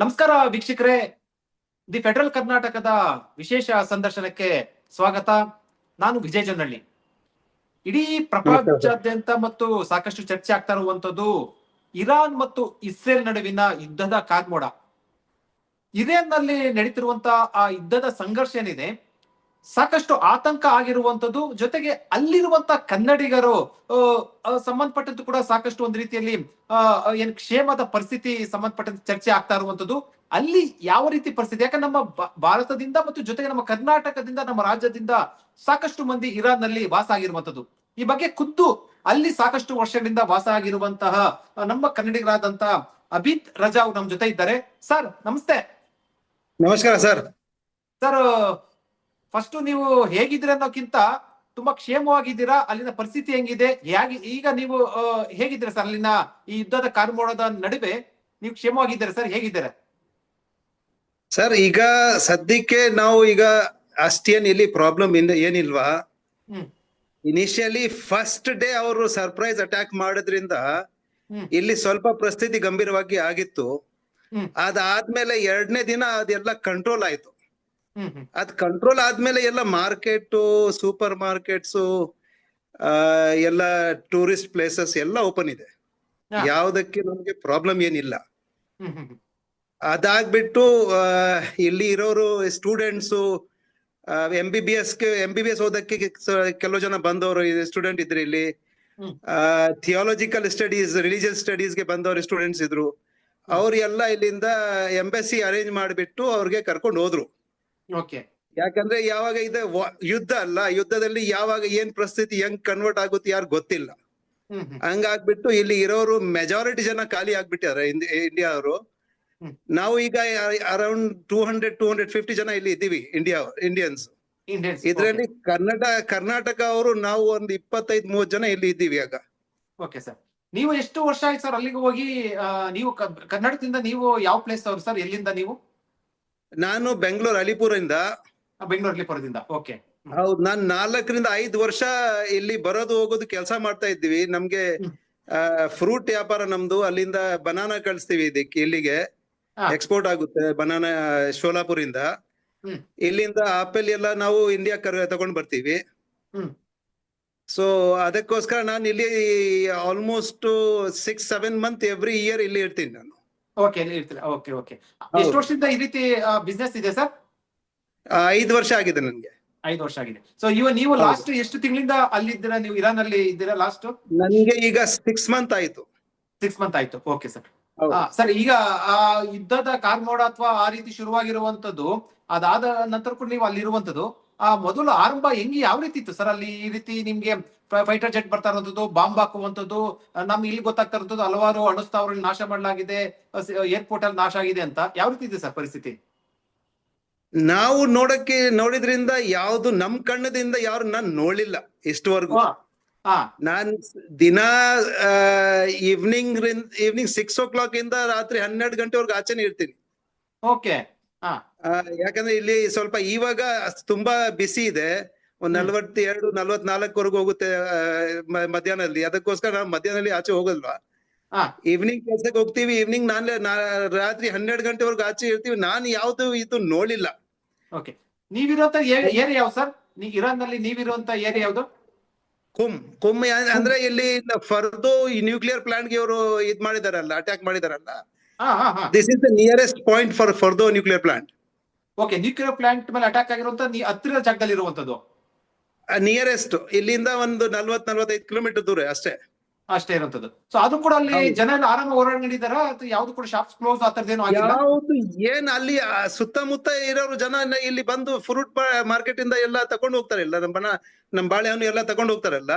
ನಮಸ್ಕಾರ ವೀಕ್ಷಕರೇ. The federal ಕರ್ನಾಟಕದ ವಿಶೇಷ ಸಂದರ್ಶನಕ್ಕೆ ಸ್ವಾಗತ. ನಾನು ವಿಜಯ್ ಜನಹಳ್ಳಿ ಇಡೀ ಪ್ರಪಂಚಾದ್ಯಂತ ಮತ್ತು ಸಾಕಷ್ಟು ಚರ್ಚೆ ಆಗ್ತಾ ಇರುವಂತದ್ದು ಇರಾನ್ ಮತ್ತು ಇಸ್ರೇಲ್ ನಡುವಿನ ಯುದ್ಧದ ಕಾರ್ಮೋಡ ಇರಾನ್ನಲ್ಲಿ ನಡೀತಿರುವಂತಹ ಆ ಯುದ್ಧದ ಸಂಘರ್ಷ ಏನಿದೆ? ಸಾಕಷ್ಟು ಆತಂಕ ಆಗಿರುವಂತದ್ದು ಜೊತೆಗೆ ಅಲ್ಲಿರುವಂತ ಕನ್ನಡಿಗರು ಸಂಬಂಧಪಟ್ಟಂತೂ ಕೂಡ ಸಾಕಷ್ಟು ಒಂದು ರೀತಿಯಲ್ಲಿ ಏನ್ ಕ್ಷೇಮದ ಪರಿಸ್ಥಿತಿ ಸಂಬಂಧಪಟ್ಟಂತೆ ಚರ್ಚೆ ಆಗ್ತಾ ಇರುವಂತದ್ದು ಅಲ್ಲಿ ಯಾವ ರೀತಿ ಪರಿಸ್ಥಿತಿ? ಯಾಕಂದ್ರೆ ನಮ್ಮ ಭಾರತದಿಂದ ಮತ್ತು ಜೊತೆಗೆ ನಮ್ಮ ಕರ್ನಾಟಕದಿಂದ ನಮ್ಮ ರಾಜ್ಯದಿಂದ ಸಾಕಷ್ಟು ಮಂದಿ ಇರಾನ್ನಲ್ಲಿ ವಾಸ ಆಗಿರುವಂತದ್ದು ಈ ಬಗ್ಗೆ ಖುದ್ದು ಅಲ್ಲಿ ಸಾಕಷ್ಟು ವರ್ಷಗಳಿಂದ ವಾಸ ಆಗಿರುವಂತಹ ನಮ್ಮ ಕನ್ನಡಿಗರಾದಂತಹ ಅಭಿತ್ ರಜಾ ನಮ್ ಜೊತೆ ಇದ್ದಾರೆ. ಸರ್ ನಮಸ್ತೆ. ನಮಸ್ಕಾರ ಸರ್. ಸರ್ ಫಸ್ಟ್ ನೀವು ಹೇಗಿದ್ರೆ ಅನ್ನೋಕ್ಕಿಂತ ತುಂಬಾ ಕ್ಷೇಮವಾಗಿದ್ದೀರಾ ಅಲ್ಲಿನ ಪರಿಸ್ಥಿತಿ ಹೆಂಗಿದೆ ಹೇಗೆ ಈಗ ನೀವು ಹೇಗಿದ್ದೀರಾ ಸರ್ ಅಲ್ಲಿನ ಈ ಯುದ್ಧದ ಕಾರ್ಮೋಡದ ನಡುವೆ? ನೀವು ಕ್ಷೇಮವಾಗಿದ್ದೀರಾ ಸರ್ ಹೇಗಿದ್ದೀರಾ? ಸರ್ ಈಗ ಸದ್ಯಕ್ಕೆ ನಾವು ಈಗ ಅಷ್ಟೇನ್ ಇಲ್ಲಿ ಪ್ರಾಬ್ಲಮ್ ಇಂದ ಏನಿಲ್ವಾ. ಇನಿಷಿಯಲಿ ಫಸ್ಟ್ ಡೇ ಅವರು ಸರ್ಪ್ರೈಸ್ ಅಟ್ಯಾಕ್ ಮಾಡೋದ್ರಿಂದ ಇಲ್ಲಿ ಸ್ವಲ್ಪ ಪರಿಸ್ಥಿತಿ ಗಂಭೀರವಾಗಿ ಆಗಿತ್ತು. ಅದಾದ್ಮೇಲೆ ಎರಡನೇ ದಿನ ಅದೆಲ್ಲ ಕಂಟ್ರೋಲ್ ಆಯ್ತು. ಅದ್ ಕಂಟ್ರೋಲ್ ಆದ್ಮೇಲೆ ಎಲ್ಲ ಮಾರ್ಕೆಟ್ ಸೂಪರ್ ಮಾರ್ಕೆಟ್ಸ್ ಎಲ್ಲ ಟೂರಿಸ್ಟ್ ಪ್ಲೇಸಸ್ ಎಲ್ಲ ಓಪನ್ ಇದೆ. ಯಾವುದಕ್ಕೆ ನಮ್ಗೆ ಪ್ರಾಬ್ಲಮ್ ಏನಿಲ್ಲ. ಅದಾಗ್ಬಿಟ್ಟು ಇಲ್ಲಿ ಇರೋರು students M B B S M B B S ಓದಕ್ಕೆ ಕೆಲವು ಜನ ಬಂದವರು ಸ್ಟೂಡೆಂಟ್ ಇದ್ರು ಇಲ್ಲಿ. ಥಿಯಾಲಜಿಕಲ್ ಸ್ಟಡೀಸ್ ರಿಲಿಜಿಯಸ್ ಸ್ಟಡೀಸ್ಗೆ ಬಂದವರು ಸ್ಟೂಡೆಂಟ್ಸ್ ಇದ್ರು. ಅವ್ರು ಎಲ್ಲ ಇಲ್ಲಿಂದ ಎಂಬೆಸಿ ಅರೇಂಜ್ ಮಾಡಿಬಿಟ್ಟು ಅವ್ರಿಗೆ ಕರ್ಕೊಂಡು ಹೋದ್ರು. ಓಕೆ ಯಾಕಂದ್ರೆ ಯಾವಾಗ ಇದೆ ಯುದ್ಧ ಅಲ್ಲ ಯುದ್ಧದಲ್ಲಿ ಯಾವಾಗ ಏನ್ ಪರಿಸ್ಥಿತಿ ಹೆಂಗ್ ಕನ್ವರ್ಟ್ ಆಗುತ್ತೆ ಯಾರು ಗೊತ್ತಿಲ್ಲ. ಹಂಗಾಗ್ಬಿಟ್ಟು ಇಲ್ಲಿ ಇರೋರು ಮೆಜಾರಿಟಿ ಜನ ಖಾಲಿ ಆಗ್ಬಿಟ್ಟಿದ್ದಾರೆ ಇಂಡಿಯಾ ಅವರು. ನಾವು ಈಗ around two hundred two hundred fifty ಜನ ಇಲ್ಲಿ ಇದ್ದೀವಿ ಇಂಡಿಯಾ ಇಂಡಿಯನ್ಸ್ ಇದರಲ್ಲಿ ಕನ್ನಡ ಕರ್ನಾಟಕ ಅವರು ನಾವು ಒಂದು ಇಪ್ಪತ್ತೈದ್ ಮೂವತ್ ಜನ ಇಲ್ಲಿ ಇದ್ದೀವಿ ಆಗ. ಓಕೆ ಸರ್ ನೀವು ಎಷ್ಟು ವರ್ಷ ಆಯ್ತು ಸರ್ ಅಲ್ಲಿಗೆ ಹೋಗಿ ನೀವು ಕರ್ನಾಟಕದಿಂದ ನೀವು ಯಾವ ಪ್ಲೇಸ್ ಅವ್ರು ಸರ್ ಎಲ್ಲಿಂದ ನೀವು? ನಾನು ಬೆಂಗಳೂರು ಅಲಿಪುರದಿಂದ. ಬೆಂಗಳೂರು ಅಲಿಪುರದಿಂದ. ಓಕೆ. ಹೌದು ನಾನ್ ನಾಲ್ಕರಿಂದ ಐದು ವರ್ಷ ಇಲ್ಲಿ ಬರೋದು ಹೋಗೋದು ಕೆಲಸ ಮಾಡ್ತಾ ಇದ್ದೀವಿ. ನಮ್ಗೆ. ಫ್ರೂಟ್ ವ್ಯಾಪಾರ ನಮ್ದು. ಅಲ್ಲಿಂದ ಬನಾನಾ ಕಳಿಸ್ತೀವಿ ಇದಕ್ಕೆ ಇಲ್ಲಿಗೆ. ಎಕ್ಸ್ಪೋರ್ಟ್ ಆಗುತ್ತೆ ಬನಾನಾ ಶೋಲಾಪುರಿಂದ. ಇಲ್ಲಿಂದ ಆಪಲ್ ಎಲ್ಲ ನಾವು ಇಂಡಿಯಾ ಕರ್ ತಗೊಂಡ್ ಬರ್ತೀವಿ. ಸೊ ಅದಕ್ಕೋಸ್ಕರ ನಾನು ಇಲ್ಲಿ almost six seven month every year ಇಲ್ಲಿ ಇರ್ತೀನಿ ನಾನು. ಓಕೆ ಇರ್ತೀರಾ. ಓಕೆ ಓಕೆ ಎಷ್ಟು ವರ್ಷದಿಂದ ಈ ರೀತಿ ಬಿಸ್ನೆಸ್ ಇದೆ ಸರ್? ಐದು ವರ್ಷ ಆಗಿದೆ ನನಗೆ. ಐದು ವರ್ಷ ಆಗಿದೆ. ಸೊ ಇವ ನೀವು ಲಾಸ್ಟ್ ಎಷ್ಟು ತಿಂಗಳಿಂದ ಅಲ್ಲಿದ್ದೀರಾ? ನೀವು ಇರಾನ್ ಅಲ್ಲಿ ಇದ್ದೀರಾ ಲಾಸ್ಟ್ ನನ್ಗೆ ಈಗ ಸಿಕ್ಸ್ ಮಂತ್ ಆಯ್ತು. ಸಿಕ್ಸ್ ಮಂತ್ ಆಯ್ತು. Okay sir. ಸರ್ ಈಗ ಆ ಯುದ್ಧದ ಕಾರ್ಮೋಡ ಅಥವಾ ಆ ರೀತಿ ಶುರುವಾಗಿರುವಂತದ್ದು ಅದಾದ ನಂತರ ಕೂಡ ನೀವು ಅಲ್ಲಿ ಇರುವಂತದ್ದು ಆ ಮೊದಲು ಆರಂಭ ಹೆಂಗೆ ಯಾವ ರೀತಿ ಇತ್ತು ಸರ್ ಅಲ್ಲಿ ಈ ರೀತಿ ನಿಮ್ಗೆ ಫೈಟರ್ ಜೆಟ್ ಬರ್ತಾ ಇರುವಂತದ್ದು ಬಾಂಬ್ ಹಾಕುವಂತದ್ದು ನಮ್ಗೆ ಇಲ್ಲಿ ಗೊತ್ತಾಗ್ತಾ ಇರುವಂತದ್ದು ಹಲವಾರು ಅಣುಸ್ತಾವರಲ್ಲಿ ನಾಶ ಮಾಡಲಾಗಿದೆ ಏರ್ಪೋರ್ಟ್ ಅಲ್ಲಿ ನಾಶ ಆಗಿದೆ ಅಂತ. ಯಾವ ರೀತಿ ಇದೆ ಸರ್ ಪರಿಸ್ಥಿತಿ? ನಾವು ನೋಡಕ್ಕೆ ನೋಡಿದ್ರಿಂದ ಯಾವ್ದು ನಮ್ ಕಣ್ಣದಿಂದ ಯಾರು ನಾನ್ ನೋಡ್ಲಿಲ್ಲ ಇಷ್ಟವರೆಗೂ. ನಾನ್ ದಿನ evening evening six o'clock ಇಂದ ರಾತ್ರಿ ಹನ್ನೆರಡು ಗಂಟೆವರೆಗೂ ಆಚೆನೆ ಇರ್ತೀನಿ. ಓಕೆ ಆ, ಯಾಕಂದ್ರೆ ಇಲ್ಲಿ ಸ್ವಲ್ಪ ಇವಾಗ ತುಂಬಾ ಬಿಸಿ ಇದೆ. ಒಂದ್. ನಲ್ವತ್ತೆರಡು ನಲ್ವತ್ನಾಲ್ಕವರೆಗೂ ಹೋಗುತ್ತೆ ಮಧ್ಯಾಹ್ನದಲ್ಲಿ. ಅದಕ್ಕೋಸ್ಕರ ನಾವು ಮಧ್ಯಾಹ್ನದಲ್ಲಿ ಆಚೆ ಹೋಗಲ್ವಾ. ಈವ್ನಿಂಗ್ ಕೆಲ್ಸಕ್ಕೆ ಹೋಗ್ತೀವಿ ಈವ್ನಿಂಗ್ ನಾನ್ ರಾತ್ರಿ ಹನ್ನೆರಡು ಗಂಟೆವರೆಗೂ ಆಚೆ ಇರ್ತೀವಿ. ನಾನು ಯಾವ್ದು ಇದು ನೋಡಿಲ್ಲ ಓಕೆ ನೀವಿರುವಂತ ಏರಿಯಾ ಯಾವ ಸರ್? ನೀವು ಇರಾನ್ನಲ್ಲಿ ನೀವಿರುವಂತ ಏರಿಯಾ ಯಾವ್ದು? ಕುಮ್ ಕುಮ್ ಅಂದ್ರೆ ಇಲ್ಲಿ ಫರ್ದು ಈ ನ್ಯೂಕ್ಲಿಯರ್ ಪ್ಲಾಂಟ್ಗೆ ಇವರು ಇದ್ ಮಾಡಿದಾರಲ್ಲ ಅಟ್ಯಾಕ್ ಮಾಡಿದಾರಲ್ಲ? This is the nearest point for Fordow nuclear plant okay nuclear plant ಮೇಲೆ ಅಟ್ಯಾಕ್ ಆಗಿರುವಂತ ನೀ ಹತ್ತಿರದ ಜಾಗದಲ್ಲಿ ಇರುವಂತದ್ದು ನಿಯರೆಸ್ಟ್ ಇಲ್ಲಿಂದ ಒಂದು ನಲ್ವತ್ ನಲ್ವತ್ತೈದು ಕಿಲೋಮೀಟರ್ ದೂರ ಅಷ್ಟೇ. ಅಷ್ಟೇ ಇರುವಂತದ್ದು ಸೊ ಅದು ಕೂಡ ಅಲ್ಲಿ ಜನ ಎಲ್ಲ ಆರಾಮ ಓಡಾಡಿದಾರ ಯಾವ್ದು ಕೂಡ ಶಾಪ್ಸ್ ಕ್ಲೋಸ್ ಆ ತರದೇನು ಆಗಿಲ್ಲ? ಯಾವ್ದು ಏನ್ ಅಲ್ಲಿ ಸುತ್ತಮುತ್ತ ಇರೋರು ಜನ ಇಲ್ಲಿ ಬಂದು ಫ್ರೂಟ್ ಮಾರ್ಕೆಟ್ ಇಂದ ಎಲ್ಲ ತಗೊಂಡು ಹೋಗ್ತಾರೆ. ಇಲ್ಲ ನಮ್ಮ ನಮ್ ಬಾಳೆಹಣ್ಣು ಎಲ್ಲ ತಗೊಂಡು ಹೋಗ್ತಾರಲ್ಲ.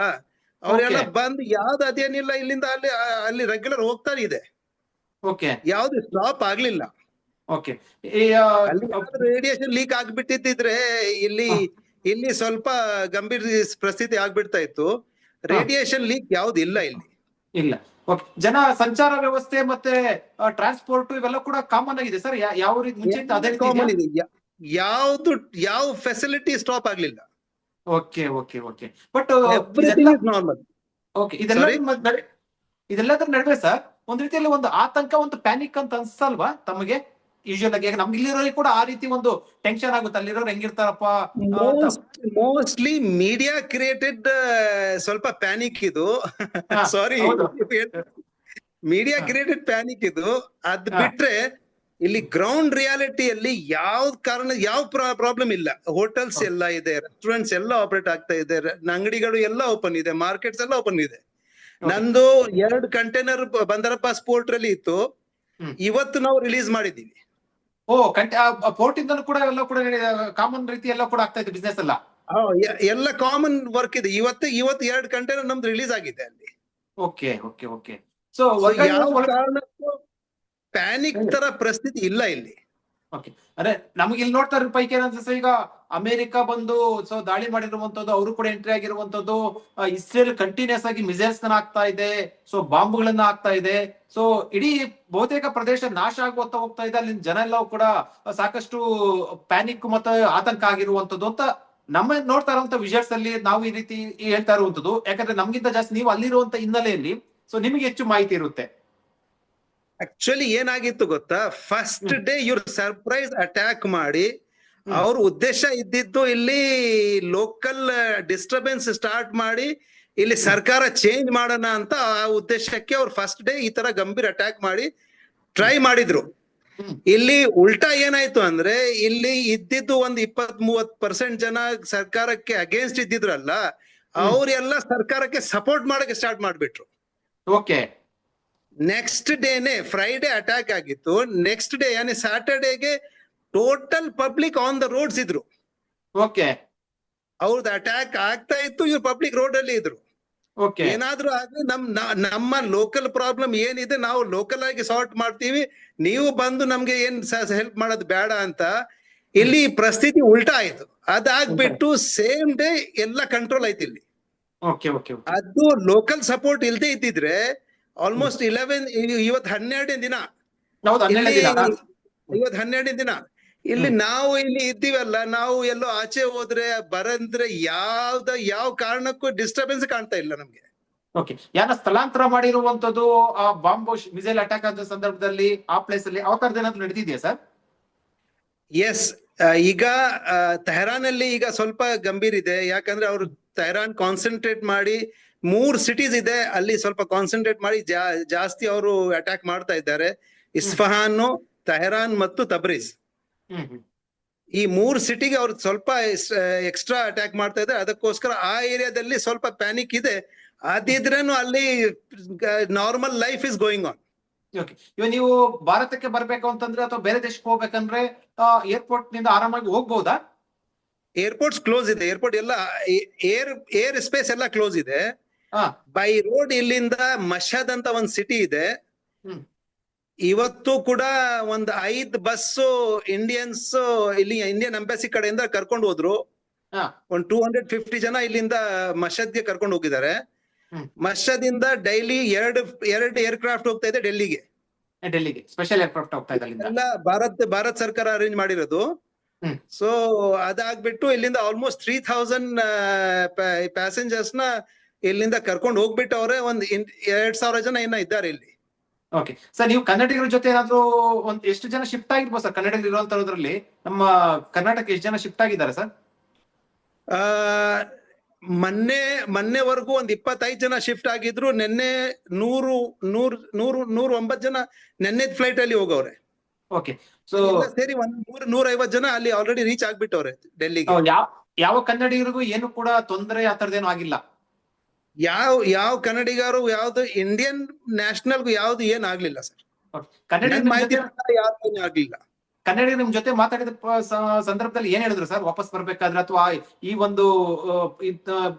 ಅವರೆಲ್ಲ. ಬಂದು ಯಾವ್ದು ಅದೇನಿಲ್ಲ ಇಲ್ಲಿಂದ ಅಲ್ಲಿ ಅಲ್ಲಿ ರೆಗ್ಯುಲರ್ ಹೋಗ್ತಾ ಇದೆ. ಓಕೆ ಯಾವ್ದು ಸ್ಟಾಪ್ ಆಗ್ಲಿಲ್ಲ. ಓಕೆ ರೇಡಿಯೇಷನ್ ಲೀಕ್ ಆಗ್ಬಿಟ್ಟಿದ್ರೆ ಇಲ್ಲಿ. ಇಲ್ಲಿ ಸ್ವಲ್ಪ ಗಂಭೀರ ಪರಿಸ್ಥಿತಿ ಆಗ್ಬಿಡ್ತಾ ಇತ್ತು. ರೇಡಿಯೇಷನ್ ಲೀಕ್ ಯಾವ್ದು ಇಲ್ಲ ಇಲ್ಲಿ. ಇಲ್ಲ. ಜನ ಸಂಚಾರ ವ್ಯವಸ್ಥೆ ಮತ್ತೆ ಟ್ರಾನ್ಸ್ಪೋರ್ಟ್ ಇವೆಲ್ಲ ಕೂಡ ಕಾಮನ್ ಆಗಿದೆ ಸರ್. ಯಾವ ರೀತಿ ಮುಂಚೆ ಅದೇ ಕಾಮನ್ ಇದೆ. ಯಾ- ಯಾವ್ದು ಯಾವ ಫೆಸಿಲಿಟಿ ಸ್ಟಾಪ್ ಆಗ್ಲಿಲ್ಲ. Okay okay okay but normal okay ಇದೆಲ್ಲ? ಇದೆಲ್ಲದರ ನಡುವೆ ಸರ್ ಒಂದ್ ರೀತಿಯಲ್ಲಿ ಒಂದು ಆತಂಕ ಒಂದು ಪ್ಯಾನಿಕ್ ಅಂತ ಅನ್ಸಲ್ವಾ ತಮಗೆ? ಯೂಶುವಲ್ ಆಗಿ ನಮ್ಗೆ ಇಲ್ಲಿರೋರಿಗೆ ಕೂಡ ಆ ರೀತಿ ಒಂದು ಟೆನ್ಷನ್ ಆಗುತ್ತೆ ಅಲ್ಲಿರೋರು ಹೆಂಗಿರ್ತಾರಪ್ಪ. ಮೋಸ್ಟ್ಲಿ ಮೀಡಿಯಾ ಕ್ರಿಯೇಟೆಡ್ ಸ್ವಲ್ಪ ಪ್ಯಾನಿಕ್ ಇದು ಸಾರಿ. ಮೀಡಿಯಾ ಕ್ರಿಯೇಟೆಡ್ ಪ್ಯಾನಿಕ್ ಇದು ಅದ್ ಬಿಟ್ರೆ ಇಲ್ಲಿ ಗ್ರೌಂಡ್ ರಿಯಾಲಿಟಿಯಲ್ಲಿ ಯಾವ ಕಾರಣ ಯಾವ ಪ್ರಾಬ್ಲಮ್ ಇಲ್ಲ ಹೋಟೆಲ್ಸ್. ಎಲ್ಲ ಇದೆ ರೆಸ್ಟೋರೆಂಟ್ಸ್ ಎಲ್ಲ ಆಪರೇಟ್ ಆಗ್ತಾ ಇದೆ ಅಂಗಡಿಗಳು ಎಲ್ಲ ಓಪನ್ ಇದೆ ಮಾರ್ಕೆಟ್ಸ್ ಎಲ್ಲ ಓಪನ್ ಇದೆ. ನಂದು ಎರಡು ಕಂಟೈನರ್ ಬಂದರಪ್ಪ ಸ್ಪೋರ್ಟ್ ಅಲ್ಲಿ ಇತ್ತು. ಇವತ್ತು ನಾವು ರಿಲೀಸ್ ಮಾಡಿದೀವಿ ಓ ಕಂಟೆ ಪೋರ್ಟ್ ಇಂದನೂ ಕೂಡ ಎಲ್ಲ ಕೂಡ ಕಾಮನ್ ರೀತಿ ಎಲ್ಲ ಕೂಡ ಆಗ್ತಾ ಇದೆ ಬಿಸ್ನೆಸ್ ಎಲ್ಲ? ಎಲ್ಲ ಕಾಮನ್ ವರ್ಕ್ ಇದೆ. ಇವತ್ತು ಇವತ್ತು ಎರಡು ಕಂಟೈನರ್ ನಮ್ದು ರಿಲೀಸ್ ಆಗಿದೆ ಅಲ್ಲಿ. Okay okay okay. ಸೊ ಯಾವ ಕಾರಣಕ್ಕೂ ಪ್ಯಾನಿಕ್ ತರ ಪರಿಸ್ಥಿತಿ ಇಲ್ಲ ಇಲ್ಲಿ. ಅದೇ, ನಮ್ಗೆ ಇಲ್ಲಿ ನೋಡ್ತಾ ಪೈಕಿ ಏನಂತ ಈಗ ಅಮೆರಿಕ ಬಂದು ಸೊ ದಾಳಿ ಮಾಡಿರುವಂತದ್ದು ಅವರು ಕೂಡ ಎಂಟ್ರಿ ಆಗಿರುವಂತದ್ದು ಇಸ್ರೇಲ್ ಕಂಟಿನ್ಯೂಸ್ ಆಗಿ ಮಿಸೈಲ್ಸ್ ಆಗ್ತಾ ಇದೆ ಸೊ ಬಾಂಬ್ಗಳನ್ನ ಆಗ್ತಾ ಇದೆ ಸೊ ಇಡೀ ಬಹುತೇಕ ಪ್ರದೇಶ ನಾಶ ಆಗುವಂತ ಹೋಗ್ತಾ ಇದೆ ಅಲ್ಲಿ ಜನ ಎಲ್ಲ ಕೂಡ ಸಾಕಷ್ಟು ಪ್ಯಾನಿಕ್ ಮತ್ತೆ ಆತಂಕ ಆಗಿರುವಂತದ್ದು ಅಂತ ನಮ್ಮ ನೋಡ್ತಾ ಇರುವಂತ ವಿಷಯಸ್ ಅಲ್ಲಿ ನಾವು ಈ ರೀತಿ ಹೇಳ್ತಾ ಇರುವಂತದ್ದು ಯಾಕಂದ್ರೆ ನಮ್ಗಿಂತ ಜಾಸ್ತಿ ನೀವು ಅಲ್ಲಿರುವಂತ ಹಿನ್ನೆಲೆಯಲ್ಲಿ ಸೊ ನಿಮಗೆ ಹೆಚ್ಚು ಮಾಹಿತಿ ಇರುತ್ತೆ. ಆಕ್ಚುಲಿ ಏನಾಗಿತ್ತು ಗೊತ್ತಾ? ಫಸ್ಟ್ ಡೇ ಇವ್ರು ಸರ್ಪ್ರೈಸ್ ಅಟ್ಯಾಕ್ ಮಾಡಿ. ಅವ್ರ ಉದ್ದೇಶ ಇದ್ದಿದ್ದು ಇಲ್ಲಿ ಲೋಕಲ್ ಡಿಸ್ಟರ್ಬೆನ್ಸ್ ಸ್ಟಾರ್ಟ್ ಮಾಡಿ ಇಲ್ಲಿ ಸರ್ಕಾರ ಚೇಂಜ್ ಮಾಡೋಣ ಅಂತ ಆ ಉದ್ದೇಶಕ್ಕೆ ಅವ್ರು ಫಸ್ಟ್ ಡೇ ಈ ತರ ಗಂಭೀರ ಅಟ್ಯಾಕ್ ಮಾಡಿ ಟ್ರೈ ಮಾಡಿದ್ರು. ಇಲ್ಲಿ ಉಲ್ಟಾ ಏನಾಯ್ತು ಅಂದ್ರೆ ಇಲ್ಲಿ ಇದ್ದಿದ್ದು ಒಂದ್ ಇಪ್ಪತ್ ಮೂವತ್ ಪರ್ಸೆಂಟ್ ಜನ ಸರ್ಕಾರಕ್ಕೆ ಅಗೇನ್ಸ್ಟ್ ಇದ್ದಿದ್ರಲ್ಲ ಅವ್ರೆಲ್ಲ ಸರ್ಕಾರಕ್ಕೆ ಸಪೋರ್ಟ್ ಮಾಡಕ್ಕೆ ಸ್ಟಾರ್ಟ್ ಮಾಡ್ಬಿಟ್ರು. ಓಕೆ ನೆಕ್ಸ್ಟ್ ಡೇನೆ ಫ್ರೈಡೆ ಅಟ್ಯಾಕ್ ಆಗಿತ್ತು. ನೆಕ್ಸ್ಟ್ ಡೇ ಯಾನಿ ಸ್ಯಾಟರ್ಡೇಗೆ total public on the roads ಇದ್ರು. ಓಕೆ ಅವ್ರದ್ದು ಅಟ್ಯಾಕ್ ಆಗ್ತಾ ಇತ್ತು ಇವ್ರು ಪಬ್ಲಿಕ್ ರೋಡ್ ಅಲ್ಲಿ ಇದ್ರು. ಏನಾದ್ರೂ ಆದ್ರೆ ನಮ್ ನಮ್ಮ ಲೋಕಲ್ ಪ್ರಾಬ್ಲಮ್ ಏನಿದೆ ನಾವು ಲೋಕಲ್ ಆಗಿ ಸಾರ್ಟ್ ಮಾಡ್ತೀವಿ. ನೀವು ಬಂದು ನಮ್ಗೆ ಏನ್ ಹೆಲ್ಪ್ ಮಾಡೋದು ಬೇಡ ಅಂತ ಇಲ್ಲಿ ಪರಿಸ್ಥಿತಿ ಉಲ್ಟಾ ಆಯ್ತು. ಅದಾಗ್ಬಿಟ್ಟು ಸೇಮ್ ಡೇ ಎಲ್ಲ ಕಂಟ್ರೋಲ್ ಆಯ್ತು ಇಲ್ಲಿ. ಓಕೆ ಓಕೆ ಅದು ಲೋಕಲ್ ಸಪೋರ್ಟ್ ಇಲ್ದೇ ಇದ್ದಿದ್ರೆ ಆಲ್ಮೋಸ್ಟ್ ಇಲೆವೆನ್ ಇವತ್ ಹನ್ನೆರಡನೇ ದಿನ. ಇವತ್ ಹನ್ನೆರಡನೇ ದಿನ. ಇಲ್ಲಿ ನಾವು ಇಲ್ಲಿ ಇದ್ದೀವಲ್ಲ ನಾವು ಎಲ್ಲೋ ಆಚೆ ಹೋದ್ರೆ ಬರಂದ್ರೆ ಯಾವ್ದ ಯಾವ ಕಾರಣಕ್ಕೂ ಡಿಸ್ಟರ್ಬೆನ್ಸ್ ಕಾಣ್ತಾ ಇಲ್ಲ ನಮ್ಗೆ. ಓಕೆ ಯಾರ ಸ್ಥಳಾಂತರ ಮಾಡಿರುವಂತದ್ದು ಆ ಬಾಂಬ್ ಮಿಸೈಲ್ ಅಟ್ಯಾಕ್ ಆದ ಸಂದರ್ಭದಲ್ಲಿ ಆ ಪ್ಲೇಸ್ ಅಲ್ಲಿ ಆ ತರದ ಏನಾದ್ರು ನಡೆದಿದೆಯಾ ಸರ್? ಎಸ್ ಈಗ ತೆಹರಾನ್ ಅಲ್ಲಿ ಈಗ ಸ್ವಲ್ಪ ಗಂಭೀರ ಇದೆ. ಯಾಕಂದ್ರೆ ಅವರು ತೆಹರಾನ್ ಕಾನ್ಸಂಟ್ರೇಟ್ ಮಾಡಿ ಮೂರ್ ಸಿಟೀಸ್ ಇದೆ ಅಲ್ಲಿ ಸ್ವಲ್ಪ ಕಾನ್ಸಂಟ್ರೇಟ್ ಮಾಡಿ ಜಾಸ್ತಿ ಅವರು ಅಟ್ಯಾಕ್ ಮಾಡ್ತಾ ಇದ್ದಾರೆ. ಇಸ್ಫಹಾನ್ ತೆಹರಾನ್ ಮತ್ತು ತಬ್ರೀಜ್. ಈ ಮೂರ್ ಸಿಟಿಗೆ ಅವ್ರು ಸ್ವಲ್ಪ ಎಕ್ಸ್ಟ್ರಾ ಅಟ್ಯಾಕ್ ಮಾಡ್ತಾ ಇದ್ದಾರೆ. ಅದಕ್ಕೋಸ್ಕರ ಆ ಏರಿಯಾದಲ್ಲಿ ಸ್ವಲ್ಪ ಪ್ಯಾನಿಕ್ ಇದೆ. ಅದಿದ್ರೇನು ಅಲ್ಲಿ normal life is going on ಇವಾಗ ನೀವು ಭಾರತಕ್ಕೆ ಬರ್ಬೇಕು ಅಂತಂದ್ರೆ ಅಥವಾ ಬೇರೆ ದೇಶಕ್ಕೆ ಹೋಗ್ಬೇಕಂದ್ರೆ ಏರ್ಪೋರ್ಟ್ನಿಂದ ಆರಾಮಾಗಿ ಹೋಗ್ಬಹುದಾ ಏರ್ಪೋರ್ಟ್ಸ್ ಕ್ಲೋಸ್ ಇದೆ. ಏರ್ಪೋರ್ಟ್ ಎಲ್ಲ ಏರ್ ಏರ್ ಸ್ಪೇಸ್ ಎಲ್ಲ ಕ್ಲೋಸ್ ಇದೆ. ಬೈ ರೋಡ್ ಇಲ್ಲಿಂದ ಮಶದ್ ಅಂತ ಒಂದ್ ಸಿಟಿ ಇದೆ. ಇವತ್ತು ಕೂಡ ಒಂದ್ ಐದ್ ಬಸ್ ಇಂಡಿಯನ್ಸ್ ಇಲ್ಲಿ ಇಂಡಿಯನ್ ಎಂಬಸಿ ಕಡೆಯಿಂದ ಕರ್ಕೊಂಡು ಹೋದ್ರು. ಒಂದ್ ಟೂ ಹಂಡ್ರೆಡ್ ಫಿಫ್ಟಿ ಜನ ಇಲ್ಲಿಂದ ಮಶದ್ಗೆ ಕರ್ಕೊಂಡು ಹೋಗಿದ್ದಾರೆ. ಮಶದ್ ಇಂದ ಡೈಲಿ ಎರಡು ಎರಡು ಏರ್ಕ್ರಾಫ್ಟ್ ಹೋಗ್ತಾ ಇದೆ ಡೆಲ್ಲಿಗೆ. ಡೆಲ್ಲಿಗೆ. ಸ್ಪೆಷಲ್ ಏರ್ಕ್ರಾಫ್ಟ್ ಹೋಗ್ತಾ ಇದೆ ಭಾರತ್ ಭಾರತ್ ಸರ್ಕಾರ ಅರೇಂಜ್ ಮಾಡಿರೋದು. ಸೊ ಅದಾಗ್ಬಿಟ್ಟು ಇಲ್ಲಿಂದ ಆಲ್ಮೋಸ್ಟ್ ತ್ರೀ ಥೌಸಂಡ್ ಪ್ಯಾಸೆಂಜರ್ಸ್ನ ಇಲ್ಲಿಂದ ಕರ್ಕೊಂಡು ಹೋಗ್ಬಿಟ್ಟು ಅವ್ರೆ ಒಂದ್ ಎರಡ್ ಸಾವಿರ ಜನ ಇನ್ನ ಇದ್ದಾರೆ ಇಲ್ಲಿ. ಓಕೆ ಸರ್ ನೀವು ಕನ್ನಡಿಗರ ಜೊತೆ ಏನಾದ್ರು ಒಂದ್ ಎಷ್ಟು ಜನ ಶಿಫ್ಟ್ ಆಗಿರ್ಬೋದು ಸರ್ ಕನ್ನಡಿಗರು ಇರುವಂತದ್ರಲ್ಲಿ ನಮ್ಮ ಕರ್ನಾಟಕ ಎಷ್ಟು ಜನ ಶಿಫ್ಟ್ ಆಗಿದ್ದಾರೆ ಸರ್ ಆ ಮೊನ್ನೆ ಮೊನ್ನೆವರೆಗೂ ಒಂದ್ ಇಪ್ಪತ್ತೈದು ಜನ ಶಿಫ್ಟ್ ಆಗಿದ್ರು. ನಿನ್ನೆ ನೂರು ನೂರ್ ನೂರು ನೂರ ಒಂಬತ್ತು ಜನ ನೆನ್ನೆ ಫ್ಲೈಟ್ ಅಲ್ಲಿ ಹೋಗವ್ರೆ. ಓಕೆ ಸೊ ಸೇರಿ ಒಂದ್ ನೂರ್ ನೂರ ಐವತ್ ಜನ ಅಲ್ಲಿ ಆಲ್ರೆಡಿ ರೀಚ್ ಆಗ್ಬಿಟ್ಟವ್ರೆ ಡೆಲ್ಲಿಗೆ. ಯಾವ ಯಾವ ಕನ್ನಡಿಗರಿಗೂ ಏನು ಕೂಡ ತೊಂದರೆ ಆ ತರದೇನು ಆಗಿಲ್ಲ. ಯಾವ ಯಾವ ಕನ್ನಡಿಗರು ಯಾವ್ದು ಇಂಡಿಯನ್ ನ್ಯಾಷನಲ್ ಯಾವ್ದು ಏನ್ ಆಗ್ಲಿಲ್ಲ ಸರ್ ನಿಮ್ ಮಾಹಿತಿ ಯಾವ್ದು ಆಗ್ಲಿಲ್ಲ. ಕನ್ನಡಿಗರು ನಿಮ್ ಜೊತೆ ಮಾತಾಡಿದ ಸಂದರ್ಭದಲ್ಲಿ ಏನ್ ಹೇಳಿದ್ರು ಸರ್ ವಾಪಸ್ ಬರ್ಬೇಕಾದ್ರೆ ಅಥವಾ ಈ ಒಂದು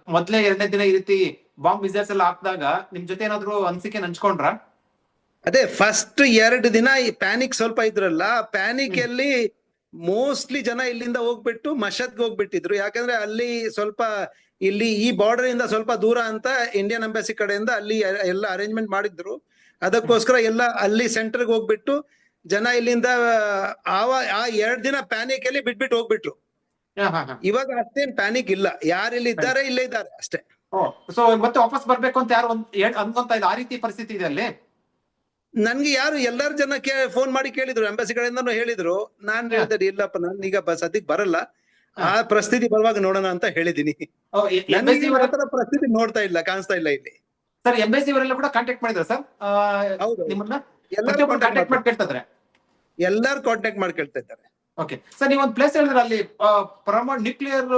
ಮೊದ್ಲೇ ಎರಡನೇ ದಿನ ಈ ರೀತಿ ಬಾಂಬ್ ಮಿಸೈಲ್ಸ್ ಎಲ್ಲ ಹಾಕಿದಾಗ ನಿಮ್ ಜೊತೆ ಏನಾದ್ರು ಅನ್ಸಿಕೆ ನಂಚ್ಕೊಂಡ್ರ? ಅದೇ ಫಸ್ಟ್ ಎರಡು ದಿನ ಈ ಪ್ಯಾನಿಕ್ ಸ್ವಲ್ಪ ಇದ್ರಲ್ಲ ಪ್ಯಾನಿಕ್ ಅಲ್ಲಿ ಮೋಸ್ಟ್ಲಿ ಜನ ಇಲ್ಲಿಂದ ಹೋಗ್ಬಿಟ್ಟು ಮಶದ್ಗೆ ಹೋಗ್ಬಿಟ್ಟಿದ್ರು. ಯಾಕಂದ್ರೆ ಅಲ್ಲಿ ಸ್ವಲ್ಪ ಇಲ್ಲಿ ಈ ಬಾರ್ಡರ್ ಇಂದ ಸ್ವಲ್ಪ ದೂರ ಅಂತ ಇಂಡಿಯನ್ ಎಂಬಸಿ ಕಡೆಯಿಂದ ಅಲ್ಲಿ ಎಲ್ಲ ಅರೇಂಜ್ಮೆಂಟ್ ಮಾಡಿದ್ರು. ಅದಕ್ಕೋಸ್ಕರ ಎಲ್ಲ ಅಲ್ಲಿ ಸೆಂಟರ್ಗೆ ಹೋಗ್ಬಿಟ್ಟು ಜನ ಇಲ್ಲಿಂದ ಆವ ಆ ಎರಡ್ ದಿನ ಪ್ಯಾನಿಕ್ ಅಲ್ಲಿ ಬಿಟ್ಬಿಟ್ಟು ಹೋಗ್ಬಿಟ್ರು. ಇವಾಗ ಅಷ್ಟೇನ್ ಪ್ಯಾನಿಕ್ ಇಲ್ಲ. ಯಾರು ಇಲ್ಲಿ ಇದ್ದಾರೆ ಇಲ್ಲೇ ಇದ್ದಾರೆ ಅಷ್ಟೇ. ಸೊ ಮತ್ತೆ ವಾಪಸ್ ಬರ್ಬೇಕು ಅಂತ ಯಾರು ಅನ್ಕೊಂತ ಇಲ್ಲ? ಆ ರೀತಿ ಪರಿಸ್ಥಿತಿ ಇದೆ ಅಲ್ಲಿ? ನನ್ಗೆ ಯಾರು ಎಲ್ಲಾರು ಜನ ಫೋನ್ ಮಾಡಿ ಕೇಳಿದ್ರು. ಎಂಬಸಿ ಕಡೆಯಿಂದನು ಹೇಳಿದ್ರು. ನಾನ್. ಹೇಳಿದೆ ಇಲ್ಲಪ್ಪ ನಾನು ಈಗ ಸದ್ಯಕ್ಕೆ ಸದ್ಯಕ್ ಬರಲ್ಲ. ಆ ಪರಿಸ್ಥಿತಿ ಬರುವಾಗ ನೋಡೋಣ ಅಂತ ಹೇಳಿದೀನಿ ಪ್ರಸ್ಥಿತಿ ನೋಡ್ತಾ ಇಲ್ಲ ಕಾಣಿಸ್ತಾ ಇಲ್ಲ ಇಲ್ಲಿ. ಸರ್ ಎಂಬಸಿ ಅವರೆಲ್ಲ ಕೂಡ ಕಾಂಟ್ಯಾಕ್ಟ್ ಮಾಡಿದ್ರ ಸರ್? ನಿಮ್ಮನ್ನ? ಎಲ್ಲರೂ ಕಾಂಟ್ಯಾಕ್ಟ್ ಮಾಡಿ ಕೇಳ್ತಿದ್ರೆ ಎಲ್ಲಾರು ಕಾಂಟ್ಯಾಕ್ಟ್ ಮಾಡಿ ಕೇಳ್ತಾ ಇದ್ದಾರೆ. ಓಕೆ ಸರ್ ನೀವು ಒಂದು ಪ್ಲೇಸ್ ಹೇಳಿದ್ರೆ ಅಲ್ಲಿ ಪರಮಾಣು ನ್ಯೂಕ್ಲಿಯರ್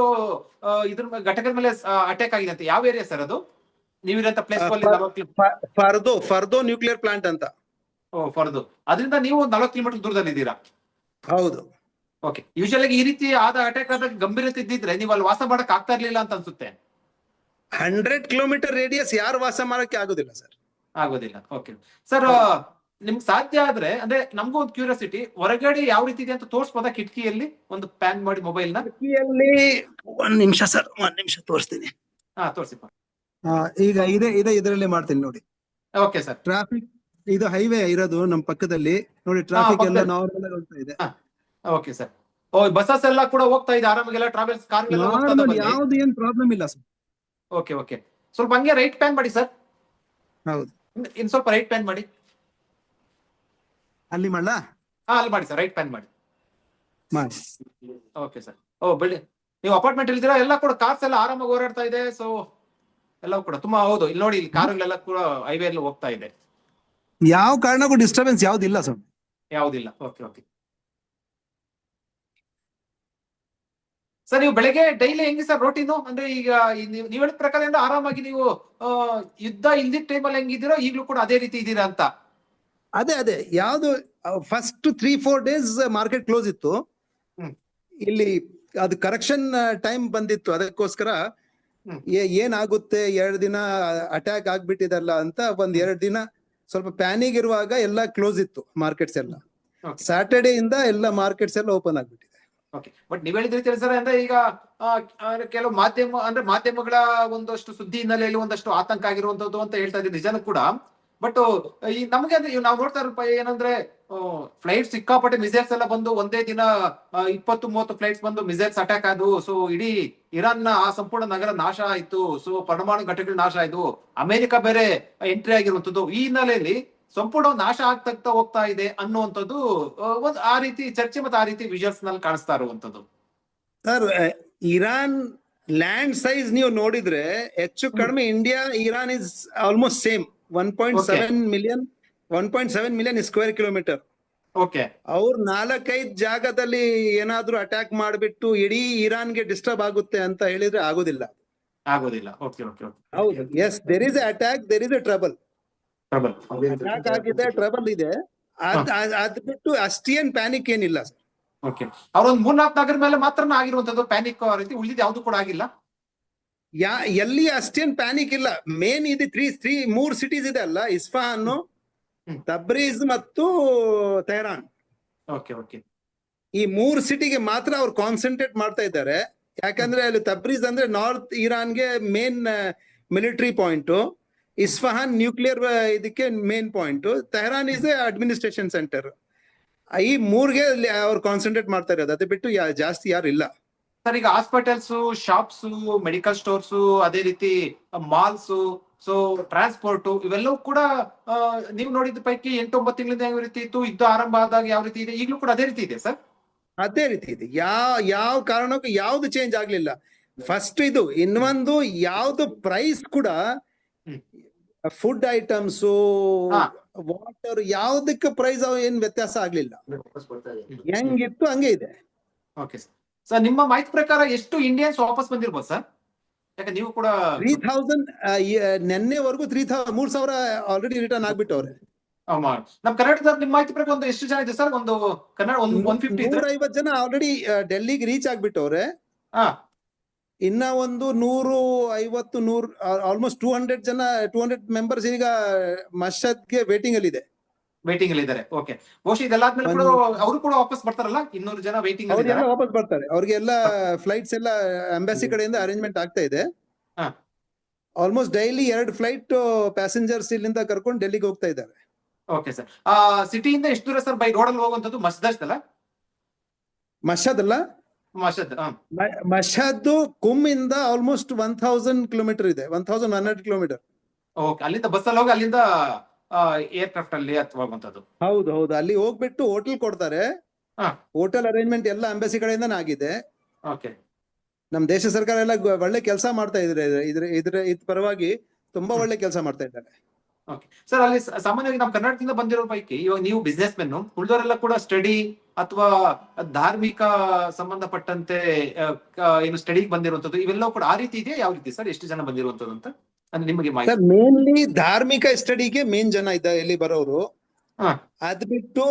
ಇದ್ರ ಘಟಕದ ಮೇಲೆ ಅಟ್ಯಾಕ್ ಆಗಿದೆ ಅಂತ. ಯಾವ ಏರಿಯಾ ಸರ್ ಅದು? ನೀವಿರಂತ ಪ್ಲೇಸ್ ಅಲ್ಲಿ ಫರ್ದು ಫರ್ದು ನ್ಯೂಕ್ಲಿಯರ್ ಪ್ಲಾಂಟ್ ಅಂತ. ಓ ಫರ್ದು. ಅದರಿಂದ ನೀವು ನಲವತ್ತು ಕಿಲೋಮೀಟರ್ ದೂರದಲ್ಲಿ ಇದ್ದೀರಾ ಹೌದು. ಓಕೆ ಯೂಶಲ್ ಆಗಿ ಈ ರೀತಿ ಆದ ಅಟ್ಯಾಕ್ ಆದಾಗ ಗಂಭೀರತೆ ಇದ್ದಿದ್ರೆ ನೀವು ಅಲ್ಲಿ ವಾಸ ಮಾಡಕ್ ಆಗ್ತಾ ಇರ್ಲಿಲ್ಲ ಅಂತ ಅನ್ಸುತ್ತೆ. ಹಂಡ್ರೆಡ್ ಕಿಲೋಮೀಟರ್ ರೇಡಿಯಸ್ ಯಾರು ವಾಸ ಮಾಡಕ್ಕೆ ಆಗುದಿಲ್ಲ ಸರ್ ಆಗೋದಿಲ್ಲ. ಓಕೆ ಸರ್ ನಿಮ್ಗೆ ಸಾಧ್ಯ ಆದ್ರೆ ಅಂದ್ರೆ ನಮಗೂ ಒಂದು ಕ್ಯೂರಿಯಾಸಿಟಿ ಹೊರಗಡೆ ಯಾವ ರೀತಿ ಇದೆ ಅಂತ ತೋರಿಸ್ಬೋದಾ ಕಿಟಕಿಯಲ್ಲಿ? ಒಂದು ಪ್ಯಾನ್ ಮಾಡಿ ಮೊಬೈಲ್ನ? ಕಿಟಕಿಯಲ್ಲಿ ಒಂದ್ ನಿಮಿಷ ಸರ್ ಒಂದ್ ನಿಮಿಷ ತೋರಿಸ್ತೀನಿ. ಹಾ ತೋರಿಸಿ ಈಗ ಇದೆ ಇದೆ ಇದರಲ್ಲಿ ಮಾಡ್ತೀನಿ ನೋಡಿ. ಓಕೆ ಸರ್ ಟ್ರಾಫಿಕ್ ಇದು ಹೈವೇ ಇರೋದು ನಮ್ ಪಕ್ಕದಲ್ಲಿ. ನೋಡಿ ಟ್ರಾಫಿಕ್ ಎಲ್ಲ ಪಕ್ಕದಲ್ಲಿ. ನಾರ್ಮಲ್ ಆಗಿ ಹೋಗ್ತಾ ಇದೆ. ಓಕೆ ಸರ್ ಓ ಬಸ್ಸಸ್ ಎಲ್ಲ ಕೂಡ ಹೋಗ್ತಾ ಇದೆ. ಆರಾಮಾಗೆಲ್ಲ ಟ್ರಾವೆಲ್ಸ್ ಕಾರ್ ನಾರ್ಮಲ್ ಯಾವ್ದು ಏನ್ ಪ್ರಾಬ್ಲಮ್ ಇಲ್ಲ ಸರ್ ಓಕೆ ಓಕೆ ಸ್ವಲ್ಪ ಹಂಗೆ ರೈಟ್ ಪ್ಯಾನ್ ಮಾಡಿ ಸರ್ ಹೌದು. ಇನ್ ಸ್ವಲ್ಪ ರೈಟ್ ಪ್ಯಾನ್ ಮಾಡಿ. ಅಲ್ಲಿ ಮಾಡ್ಲ? ಹಾ ಅಲ್ಲಿ ಮಾಡಿ ಸರ್ ರೈಟ್ ಪ್ಯಾನ್ ಮಾಡಿ. ಮಾಡಿ. ಓಕೆ ಸರ್ ಓ ಬಿಡಿ. ನೀವು ಅಪಾರ್ಟ್ಮೆಂಟ್ ಇಲ್ದಿರಾ? ಎಲ್ಲ ಕೂಡ ಕಾರ್ಸ್ ಎಲ್ಲ ಆರಾಮಾಗಿ ಓಡಾಡ್ತಾ ಇದೆ ಸೊ ಎಲ್ಲ ಕೂಡ ತುಂಬಾ ಹೌದು. ಇಲ್ಲಿ ನೋಡಿ ಇಲ್ಲಿ ಕಾರುಗಳೆಲ್ಲ ಕೂಡ ಹೈವೇ ಅಲ್ಲಿ ಹೋಗ್ತಾ ಇದೆ. ಯಾವ ಕಾರಣಕ್ಕೂ ಡಿಸ್ಟರ್ಬೆನ್ಸ್ ಯಾವ್ದಿಲ್ಲ ಸರ್ ಯಾವ್ದಿಲ್ಲ. ಓಕೆ ಓಕೆ ಸರ್ ನೀವು ಬೆಳಗ್ಗೆ ಡೈಲಿ ಹೆಂಗೆ ಸರ್ ರೋಟೀನು ಅಂದ್ರೆ ಈಗ ನೀವು ನೀವು ಹೇಳಿದ ಪ್ರಕಾರದಿಂದ ಆರಾಮಾಗಿ ನೀವು ಯುದ್ಧ ಇಲ್ದಿದ್ ಟೈಮಲ್ಲಿ ಹೆಂಗಿದ್ದೀರೋ ಈಗಲೂ ಕೂಡ ಅದೇ ರೀತಿ ಇದ್ದೀರಾ ಅಂತ? ಅದೇ ಅದೇ. ಯಾವ್ದು first three four days market close ಇತ್ತು. ಇಲ್ಲಿ ಅದು ಕರೆಕ್ಷನ್ ಟೈಮ್ ಬಂದಿತ್ತು. ಅದಕ್ಕೋಸ್ಕರ ಏನಾಗುತ್ತೆ? ಎರಡು ದಿನ ಅಟ್ಯಾಕ್ ಆಗ್ಬಿಟ್ಟಿದಲ್ಲ ಅಂತ ಒಂದ್ ಎರಡು ದಿನ ಸ್ವಲ್ಪ ಪ್ಯಾನಿಗ್ ಇರುವಾಗ ಎಲ್ಲ ಕ್ಲೋಸ್ ಇತ್ತು ಮಾರ್ಕೆಟ್ಸ್ ಎಲ್ಲ. ಸ್ಯಾಟರ್ಡೇ ಇಂದ ಎಲ್ಲ ಮಾರ್ಕೆಟ್ಸ್ ಎಲ್ಲ ಓಪನ್ ಆಗ್ಬಿಟ್ಟಿದೆ. ಓಕೆ ಬಟ್ ನೀವ್ ಹೇಳಿದ ರೀತಿಯಲ್ಲಿ ಸರ್ ಅಂದ್ರೆ ಈಗ ಕೆಲವು ಮಾಧ್ಯಮ, ಅಂದ್ರೆ ಮಾಧ್ಯಮಗಳ ಒಂದಷ್ಟು ಸುದ್ದಿ ಹಿನ್ನೆಲೆಯಲ್ಲಿ ಒಂದಷ್ಟು ಆತಂಕ ಆಗಿರುವಂತದ್ದು ಅಂತ ಹೇಳ್ತಾ ಇದ್ದೀನಿ ನಿಜನೂ ಕೂಡ. ಬಟ್ ಈ ನಮ್ಗೆ ಅಂದ್ರೆ ನಾವು ನೋಡ್ತಾ ಇರೋ ಏನಂದ್ರೆ ಫ್ಲೈಟ್ ಸಿಕ್ಕಾಪಟ್ಟೆ ಮಿಸೈಲ್ಸ್ ಎಲ್ಲ ಬಂದು ಒಂದೇ ದಿನ ಇಪ್ಪತ್ತು, ಮೂವತ್ತು ಫ್ಲೈಟ್ಸ್ ಬಂದು ಮಿಸೈಲ್ಸ್ ಅಟ್ಯಾಕ್ ಆದವು. ಸೊ ಇಡೀ ಇರಾನ್ನ ಆ ಸಂಪೂರ್ಣ ನಗರ ನಾಶ ಆಯ್ತು. ಸೊ ಪರಮಾಣು ಘಟಕಗಳು ನಾಶ ಆಯ್ತು ಅಮೆರಿಕ ಬೇರೆ ಎಂಟ್ರಿ ಆಗಿರುವಂತದ್ದು ಈ ಹಿನ್ನೆಲೆಯಲ್ಲಿ ಸಂಪೂರ್ಣ ನಾಶ ಆಗ್ತಾ ಹೋಗ್ತಾ ಇದೆ ಅನ್ನುವಂಥದ್ದು ಒಂದು ಆ ರೀತಿ ಚರ್ಚೆ ಮತ್ತೆ ಆ ರೀತಿ ವಿಜುವಲ್ಸ್ನಲ್ಲಿ ಕಾಣಿಸ್ತಾ ಇರುವಂತದ್ದು ಸರ್ ಇರಾನ್ ಲ್ಯಾಂಡ್ ಸೈಜ್ ನೀವು ನೋಡಿದ್ರೆ ಹೆಚ್ಚು ಕಡಿಮೆ India Iran is almost same one point. Seven million one point seven million square kilometre okay ಅವ್ರು ನಾಲ್ಕೈದು ಜಾಗದಲ್ಲಿ ಏನಾದ್ರೂ ಅಟ್ಯಾಕ್ ಮಾಡಿಬಿಟ್ಟು ಇಡೀ ಇರಾನ್ಗೆ ಡಿಸ್ಟರ್ಬ್ ಆಗುತ್ತೆ ಅಂತ ಹೇಳಿದ್ರೆ ಆಗೋದಿಲ್ಲ. ಆಗೋದಿಲ್ಲ. ಓಕೆ ಓಕೆ ಹೌದು. Yes there is attack there is a trouble attack ಆಗಿದೆ? ಟ್ರಬಲ್ ಇದೆ. ಅದ್ ಬಿಟ್ಟು ಅಷ್ಟೇನ್ ಪ್ಯಾನಿಕ್ ಏನಿಲ್ಲ ಸರ್. ಓಕೆ ಅವ್ರೊಂದ್ ಮೂರ್ನಾಲ್ಕು ನಗರ ಮೇಲೆ ಮಾತ್ರ ಆಗಿರುವಂತದ್ದು ಪ್ಯಾನಿಕ್ ರೀತಿ ಉಳಿದಿದ್ದು ಯಾವ್ದು ಕೂಡ ಆಗಿಲ್ಲ. ಯಾ ಎಲ್ಲಿ ಅಷ್ಟೇನ್ ಪ್ಯಾನಿಕ್ ಇಲ್ಲ. ಮೇನ್ ಇದೆ ತ್ರೀ ತ್ರೀ ಮೂರ್ ಸಿಟೀಸ್ ಇದೆ ಅಲ್ಲ ಇಸ್ಫಾನ್. ತಬ್ರೀಜ್ ಮತ್ತು ತೆಹರಾನ್ ಓಕೆ ಓಕೆ ಈ ಮೂರ್ ಸಿಟಿಗೆ ಮಾತ್ರ ಅವ್ರು ಕಾನ್ಸಂಟ್ರೇಟ್ ಮಾಡ್ತಾ ಇದ್ದಾರೆ. ಯಾಕಂದ್ರೆ ಅಲ್ಲಿ ತಬ್ರೀಜ್ ಅಂದ್ರೆ north ಇರಾನ್ಗೆ main military point Isfahan nuclear ಇದಕ್ಕೆ main point Tehran is administration centre ಈ ಮೂರ್ಗೆ ಅಲ್ಲಿ ಅವ್ರು ಕಾನ್ಸಂಟ್ರೇಟ್ ಮಾಡ್ತಾ ಇರೋದು ಅದೇ ಬಿಟ್ಟು ಜಾಸ್ತಿ ಯಾರು ಇಲ್ಲ. ಸರ್ ಈಗ ಹಾಸ್ಪಿಟಲ್ಸ್ ಶಾಪ್ಸ್ ಮೆಡಿಕಲ್ ಸ್ಟೋರ್ಸ್ ಅದೇ ರೀತಿ ಮಾಲ್ಸ್ ಸೊ ಟ್ರಾನ್ಸ್ಪೋರ್ಟ್ ಇವೆಲ್ಲವೂ ಕೂಡ ನೀವು ನೋಡಿದ ಪೈಕಿ ಎಂಟು ಒಂಬತ್ತು ತಿಂಗಳಿಂದ ಯಾವ ರೀತಿ ಇತ್ತು ಯುದ್ಧ ಆರಂಭ ಆದಾಗ ಯಾವ ರೀತಿ ಇದೆ ಈಗಲೂ ಕೂಡ ಅದೇ ರೀತಿ ಇದೆ ಸರ್? ಅದೇ ರೀತಿ ಇದೆ. ಯಾವ ಯಾವ ಕಾರಣಕ್ಕೂ ಯಾವ್ದು ಚೇಂಜ್ ಆಗ್ಲಿಲ್ಲ. ಫಸ್ಟ್ ಇದು ಇನ್ನೊಂದು ಯಾವ್ದು ಪ್ರೈಸ್ ಕೂಡ. Food items. ವಾಟರ್ ಯಾವ್ದಕ್ಕೆ ಪ್ರೈಸ್ ಏನ್ ವ್ಯತ್ಯಾಸ ಆಗ್ಲಿಲ್ಲ. ಹೆಂಗಿತ್ತು ಹಂಗೆ ಇದೆ. ಓಕೆ ಸರ್ ಸರ್ ನಿಮ್ಮ ಮಾಹಿತಿ ಪ್ರಕಾರ ಎಷ್ಟು ಇಂಡಿಯನ್ಸ್ ವಾಪಸ್ ಬಂದಿರ್ಬೋದು ಸರ್ ಯಾಕೆ ನೀವು ಕೂಡ ತ್ರೀ ಥೌಸಂಡ್ ನೆನ್ನೆವರೆಗೂ ತ್ರೀ ಥೌಸಂಡ್ ಮೂರ್ ಸಾವಿರ ಆಲ್ರೆಡಿ ರಿಟರ್ನ್ ಆಗ್ಬಿಟ್ಟವ್ರೆ. ಅವ್ರೆ ನಮ್ ಕರ್ನಾಟಕದ ನಿಮ್ಮ ಮಾಹಿತಿ ಪ್ರಕಾರ ಒಂದು ಎಷ್ಟು ಜನ ಇದೆ ಸರ್ ಒಂದು ಕನ್ನಡ ಒಂದು ಒನ್ ಫಿಫ್ಟಿ ನೂರ ಇದ್ರೆ? ಐವತ್ ಜನ ಆಲ್ರೆಡಿ ಡೆಲ್ಲಿಗೆ ರೀಚ್ ಆಗ್ಬಿಟ್ಟವ್ರೆ. ಹಾ. ಇನ್ನ ಒಂದು ನೂರು ಐವತ್ತು ನೂರ್ ಆಲ್ಮೋಸ್ಟ್ ಟೂ ಹಂಡ್ರೆಡ್ ಜನ ಟೂ ಹಂಡ್ರೆಡ್ ಮೆಂಬರ್ಸ್ ಈಗ ಮಶದ್ಗೆ ವೇಟಿಂಗ್ ಅಲ್ಲಿ ಇದೆ ವೇಟಿಂಗ್ ಅಲ್ಲಿ ಇದ್ದಾರೆ. ಓಕೆ ಬಹುಶಃ ಇದೆಲ್ಲಾದ್ಮೇಲೆ ಕೂಡ ಅವರು ಕೂಡ ವಾಪಸ್ ಬರ್ತಾರಲ್ಲ? ಇನ್ನೂರು ಜನ ವೇಟಿಂಗ್ ಅಲ್ಲಿ ಇದ್ದಾರೆ. ವಾಪಸ್ ಬರ್ತಾರೆ. ಅವ್ರಿಗೆಲ್ಲ ಫ್ಲೈಟ್ಸ್ ಎಲ್ಲ ಅಂಬಾಸಿ ಕಡೆಯಿಂದ ಅರೇಂಜ್ಮೆಂಟ್ ಆಗ್ತಾ ಇದೆ. ಆಲ್ಮೋಸ್ಟ್ ಡೈಲಿ ಎರಡು ಫ್ಲೈಟ್ ಪ್ಯಾಸೆಂಜರ್ಸ್ ಇಲ್ಲಿಂದ ಕರ್ಕೊಂಡು ಡೆಲ್ಲಿಗೆ ಹೋಗ್ತಾ ಇದ್ದಾರೆ. ಓಕೆ ಸರ್ ಆ ಸಿಟಿಯಿಂದ ಎಷ್ಟು ದೂರ ಸರ್ ಬೈ ರೋಡ್ ಅಲ್ಲಿ ಹೋಗುವಂತದ್ದು ಮಸ್ದಸ್ಟ್ ಅಲ್ಲ. ಮಶದ್ ಮಶದ್ ಕುಮ್ ಇಂದ ಆಲ್ಮೋಸ್ಟ್ ಒನ್ ಥೌಸಂಡ್ ಕಿಲೋಮೀಟರ್ ಇದೆ one thousand hundred kilometre okay ಅಲ್ಲಿಂದ ಬಸ್ಸಲ್ಲಿ ಹೋಗಿ ಅಲ್ಲಿಂದ ಏರ್ಕ್ರಾಫ್ಟ್ ಅಲ್ಲಿ ಅಥವಾ ಹೌದು ಹೌದು ಅಲ್ಲಿ ಹೋಗ್ಬಿಟ್ಟು ಹೋಟೆಲ್ ಕೊಡ್ತಾರೆ. ಹಾ. ಹೋಟೆಲ್ ಅರೇಂಜ್ಮೆಂಟ್ ಎಲ್ಲ ಅಂಬಾಸಿ ಕಡೆಯಿಂದ ಆಗಿದೆ. ಓಕೆ ನಮ್ ದೇಶ ಸರ್ಕಾರ ಎಲ್ಲ ಒಳ್ಳೆ ಕೆಲಸ ಮಾಡ್ತಾ ಇದ್ರೆ ಇದ್ರ ಇದ್ರ ಇದ್ ಪರವಾಗಿ ತುಂಬಾ ಒಳ್ಳೆ ಕೆಲಸ ಮಾಡ್ತಾ ಇದ್ದಾರೆ. ಓಕೆ ಸರ್ ಅಲ್ಲಿ ಸಾಮಾನ್ಯವಾಗಿ ನಮ್ಮ ಕರ್ನಾಟಕದಿಂದ ಬಂದಿರೋ ಪೈಕಿ ಇವಾಗ ನೀವು ಬಿಸ್ನೆಸ್ ಮೆನ್ ಉಳಿದವರೆಲ್ಲ ಕೂಡ ಸ್ಟಡಿ ಅಥವಾ ಧಾರ್ಮಿಕ ಸಂಬಂಧಪಟ್ಟಂತೆ ಏನು ಸ್ಟಡಿಗೆ ಬಂದಿರುವಂತದ್ದು ಇವೆಲ್ಲವೂ ಕೂಡ ಆ ರೀತಿ ಇದೆಯಾ? ಯಾವ ರೀತಿ ಸರ್? ಎಷ್ಟು ಜನ ಬಂದಿರುವಂತದ್ದು ಅಂತ ಅಂದ್ರೆ ನಿಮಗೆ ಮಾಹಿತಿ. ಮೇನ್ಲಿ ಧಾರ್ಮಿಕ ಸ್ಟಡಿಗೆ ಮೇನ್ ಜನ ಇದ್ದಾರೆ ಇಲ್ಲಿ ಬರೋರು. ಹಾ. ಅದ್ ಬಿಟ್ಟು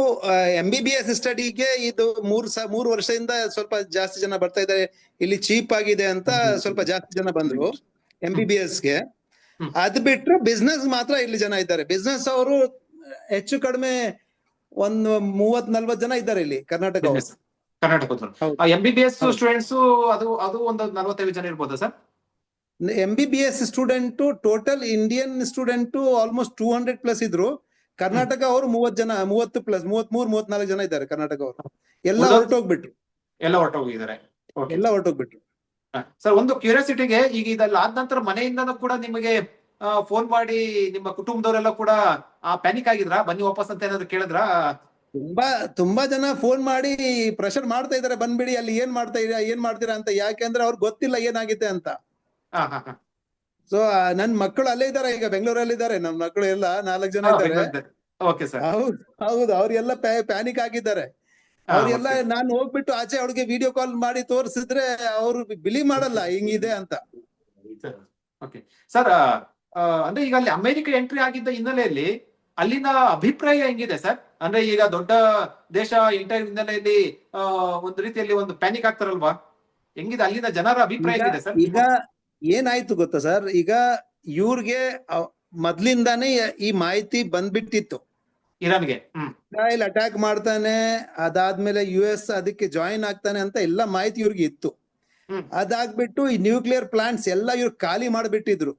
ಎಂ ಬಿ ಬಿ ಎಸ್ ಸ್ಟಡಿಗೆ ಇದು ಮೂರ್ ಸ ಮೂರು ವರ್ಷದಿಂದ ಸ್ವಲ್ಪ ಜಾಸ್ತಿ ಜನ ಬರ್ತಾ ಇದ್ದಾರೆ. ಇಲ್ಲಿ ಚೀಪ್ ಆಗಿದೆ ಅಂತ ಸ್ವಲ್ಪ ಜಾಸ್ತಿ ಜನ ಬಂದ್ರು ಎಂ ಬಿ ಬಿ ಗೆ. ಹ್ಮ್. ಅದ್ ಬಿಟ್ರೆ ಬಿಸ್ನೆಸ್ ಮಾತ್ರ ಇಲ್ಲಿ ಜನ ಇದ್ದಾರೆ. ಬಿಸ್ನೆಸ್ ಅವರು ಹೆಚ್ಚು ಕಡಿಮೆ ಒಂದು ಮೂವತ್ ನಲ್ವತ್ ಜನ ಇದ್ದಾರೆ ಇಲ್ಲಿ ಕರ್ನಾಟಕ business? ಕರ್ನಾಟಕದವರು ಹೌದು. M B B S students ಅದು ಅದು ಒಂದು ನಲವತ್ತೈದು ಜನ ಇರ್ಬೋದಾ sir? M B B S student total Indian student almost two hundred plus ಇದ್ರು. ಕರ್ನಾಟಕ ಅವರು ಮೂವತ್ ಜನ ಮೂವತ್ತು ಪ್ಲಸ್ ಮೂವತ್ ಮೂರ್ ಮೂವತ್ನಾಲ್ಕು ಜನ ಇದ್ದಾರೆ ಕರ್ನಾಟಕ ಅವರು. ಎಲ್ಲ? ಹೊರಟೋಗ್ಬಿಟ್ರು. ಎಲ್ಲ ಹೊರಟೋಗಿದ್ದಾರೆ. ಎಲ್ಲ ಹೊರಟೋಗ್ಬಿಟ್ರು. ಸರ್ ಒಂದು ಕ್ಯೂರಿಯಾಸಿಟಿಗೆ ಈಗ ಇದೆಲ್ಲ ಆದ ನಂತರ ಮನೆಯಿಂದನೂ ಕೂಡ ನಿಮಗೆ ಫೋನ್ ಮಾಡಿ ನಿಮ್ಮ ಕುಟುಂಬದವರೆಲ್ಲ ಕೂಡ ಪ್ಯಾನಿಕ್ ಆಗಿದ್ರಾ? ಬನ್ನಿ ವಾಪಸ್ ಅಂತ ಏನಾದ್ರು ಕೇಳಿದ್ರಾ? ತುಂಬಾ ತುಂಬಾ ಜನ ಫೋನ್ ಮಾಡಿ ಪ್ರೆಷರ್ ಮಾಡ್ತಾ ಇದಾರೆ. ಬಂದ್ಬಿಡಿ ಅಲ್ಲಿ ಏನ್ ಮಾಡ್ತಾ ಇದೀರಾ ಏನ್ ಮಾಡ್ತೀರಾ ಅಂತ. ಯಾಕೆಂದ್ರೆ ಅವ್ರಿಗೆ ಗೊತ್ತಿಲ್ಲ ಏನಾಗಿದೆ ಅಂತ. ಸೊ ನನ್ ಮಕ್ಕಳು ಅಲ್ಲೇ ಇದಾರೆ ಈಗ ಬೆಂಗಳೂರಲ್ಲಿ ಇದಾರೆ ನಮ್ ಮಕ್ಕಳು ಎಲ್ಲ ನಾಲ್ಕು ಜನ ಇದ್ದಾರೆ. ಹೌದು ಹೌದು. ಅವ್ರೆಲ್ಲ ಪ್ಯಾನಿಕ್ ಆಗಿದ್ದಾರೆ. ಅವ್ರೆಲ್ಲ ನಾನು ಹೋಗ್ಬಿಟ್ಟು ಆಚೆ ಅವ್ರಿಗೆ ವಿಡಿಯೋ ಕಾಲ್ ಮಾಡಿ ತೋರಿಸಿದ್ರೆ ಅವ್ರು ಬಿಲೀವ್ ಮಾಡಲ್ಲ ಹಿಂಗಿದೆ ಅಂತ. ಓಕೆ ಸರ್ ಅಂದ್ರೆ ಈಗ ಅಲ್ಲಿ ಅಮೆರಿಕ ಎಂಟ್ರಿ ಆಗಿದ್ದ ಹಿನ್ನೆಲೆಯಲ್ಲಿ ಅಲ್ಲಿನ ಅಭಿಪ್ರಾಯ ಹೆಂಗಿದೆ ಸರ್ ಅಂದ್ರೆ ಈಗ ದೊಡ್ಡ ದೇಶ ಎಂಟರ್ ಹಿನ್ನೆಲೆಯಲ್ಲಿ ಒಂದು ರೀತಿಯಲ್ಲಿ ಒಂದು ಪ್ಯಾನಿಕ್ ಆಗ್ತಾರಲ್ವಾ? ಹೆಂಗಿದೆ? ಅಲ್ಲಿನ ಜನರ ಅಭಿಪ್ರಾಯ ಹೆಂಗಿದೆ ಸರ್ ಈಗ ಏನಾಯ್ತು ಗೊತ್ತಾ ಸರ್ ಈಗ ಇವ್ರಿಗೆ ಮೊದ್ಲಿಂದಾನೇ ಈ ಮಾಹಿತಿ ಬಂದ್ಬಿಟ್ಟಿತ್ತು. ಇರಾನ್ಗೆ. ಹ್ಮ್. ಇಸ್ರಾಯಲ್ ಅಟ್ಯಾಕ್ ಮಾಡ್ತಾನೆ ಅದಾದ್ಮೇಲೆ ಯು ಎಸ್ ಅದಕ್ಕೆ ಜಾಯಿನ್ ಆಗ್ತಾನೆ ಅಂತ ಎಲ್ಲ ಮಾಹಿತಿ ಇವ್ರಿಗೆ ಇತ್ತು. ಹ್ಮ್. ಅದಾಗ್ಬಿಟ್ಟು ಈ ನ್ಯೂಕ್ಲಿಯರ್ ಪ್ಲಾಂಟ್ಸ್ ಎಲ್ಲ ಇವ್ರು ಖಾಲಿ ಮಾಡ್ಬಿಟ್ಟಿದ್ರು.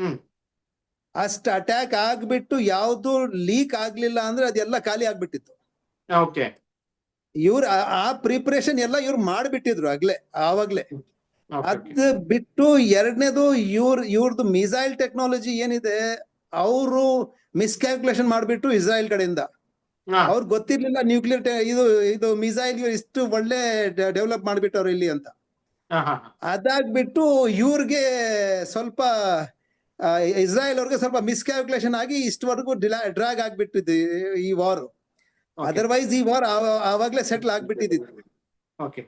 ಹ್ಮ್. ಅಷ್ಟ್ ಅಟ್ಯಾಕ್ ಆಗ್ಬಿಟ್ಟು ಯಾವ್ದು ಲೀಕ್ ಆಗ್ಲಿಲ್ಲ ಅಂದ್ರೆ ಅದೆಲ್ಲ ಖಾಲಿ ಆಗ್ಬಿಟ್ಟಿತ್ತು. ಓಕೆ. ಇವ್ರ ಆ- ಆ ಪ್ರಿಪರೇಷನ್ ಎಲ್ಲ ಇವ್ರು ಮಾಡ್ಬಿಟ್ಟಿದ್ರು ಆಗ್ಲೇ ಆವಾಗ್ಲೇ. ಅದ್ ಬಿಟ್ಟು ಎರಡನೇದು ಇವ್ರ ಇವ್ರದ್ದು ಮಿಸೈಲ್ ಟೆಕ್ನಾಲಜಿ ಏನಿದೆ ಅವರು ಮಿಸ್ಕ್ಯಾಲ್ಕುಲೇಷನ್ ಮಾಡ್ಬಿಟ್ಟು ಇಸ್ರಾಯಲ್ ಕಡೆಯಿಂದ. ಅವ್ರು ಗೊತ್ತಿರ್ಲಿಲ್ಲ ನ್ಯೂಕ್ಲಿಯರ್ ಇದು ಇದು ಮಿಸೈಲ್ ಇಷ್ಟು ಒಳ್ಳೆ ಡೆವಲಪ್ ಮಾಡ್ಬಿಟ್ಟವ್ರು ಇಲ್ಲಿ ಅಂತ. ಅದಾಗ್ಬಿಟ್ಟು ಇವ್ರಿಗೆ ಸ್ವಲ್ಪ ಇಸ್ರಾಯಲ್ ಅವ್ರಿಗೆ ಸ್ವಲ್ಪ ಮಿಸ್ಕ್ಯಾಲ್ಕುಲೇಷನ್ ಆಗಿ ಇಷ್ಟವರೆಗೂ ಡ್ರಾಗ್ ಆಗ್ಬಿಟ್ಟಿದ್ದು ಈ ವಾರ್ ಅದರ್ವೈಸ್ ಈ ವಾರ್ ಆವಾಗ್ಲೇ ಸೆಟ್ಲ್ ಆಗ್ಬಿಟ್ಟಿದ್ದು ಓಕೆ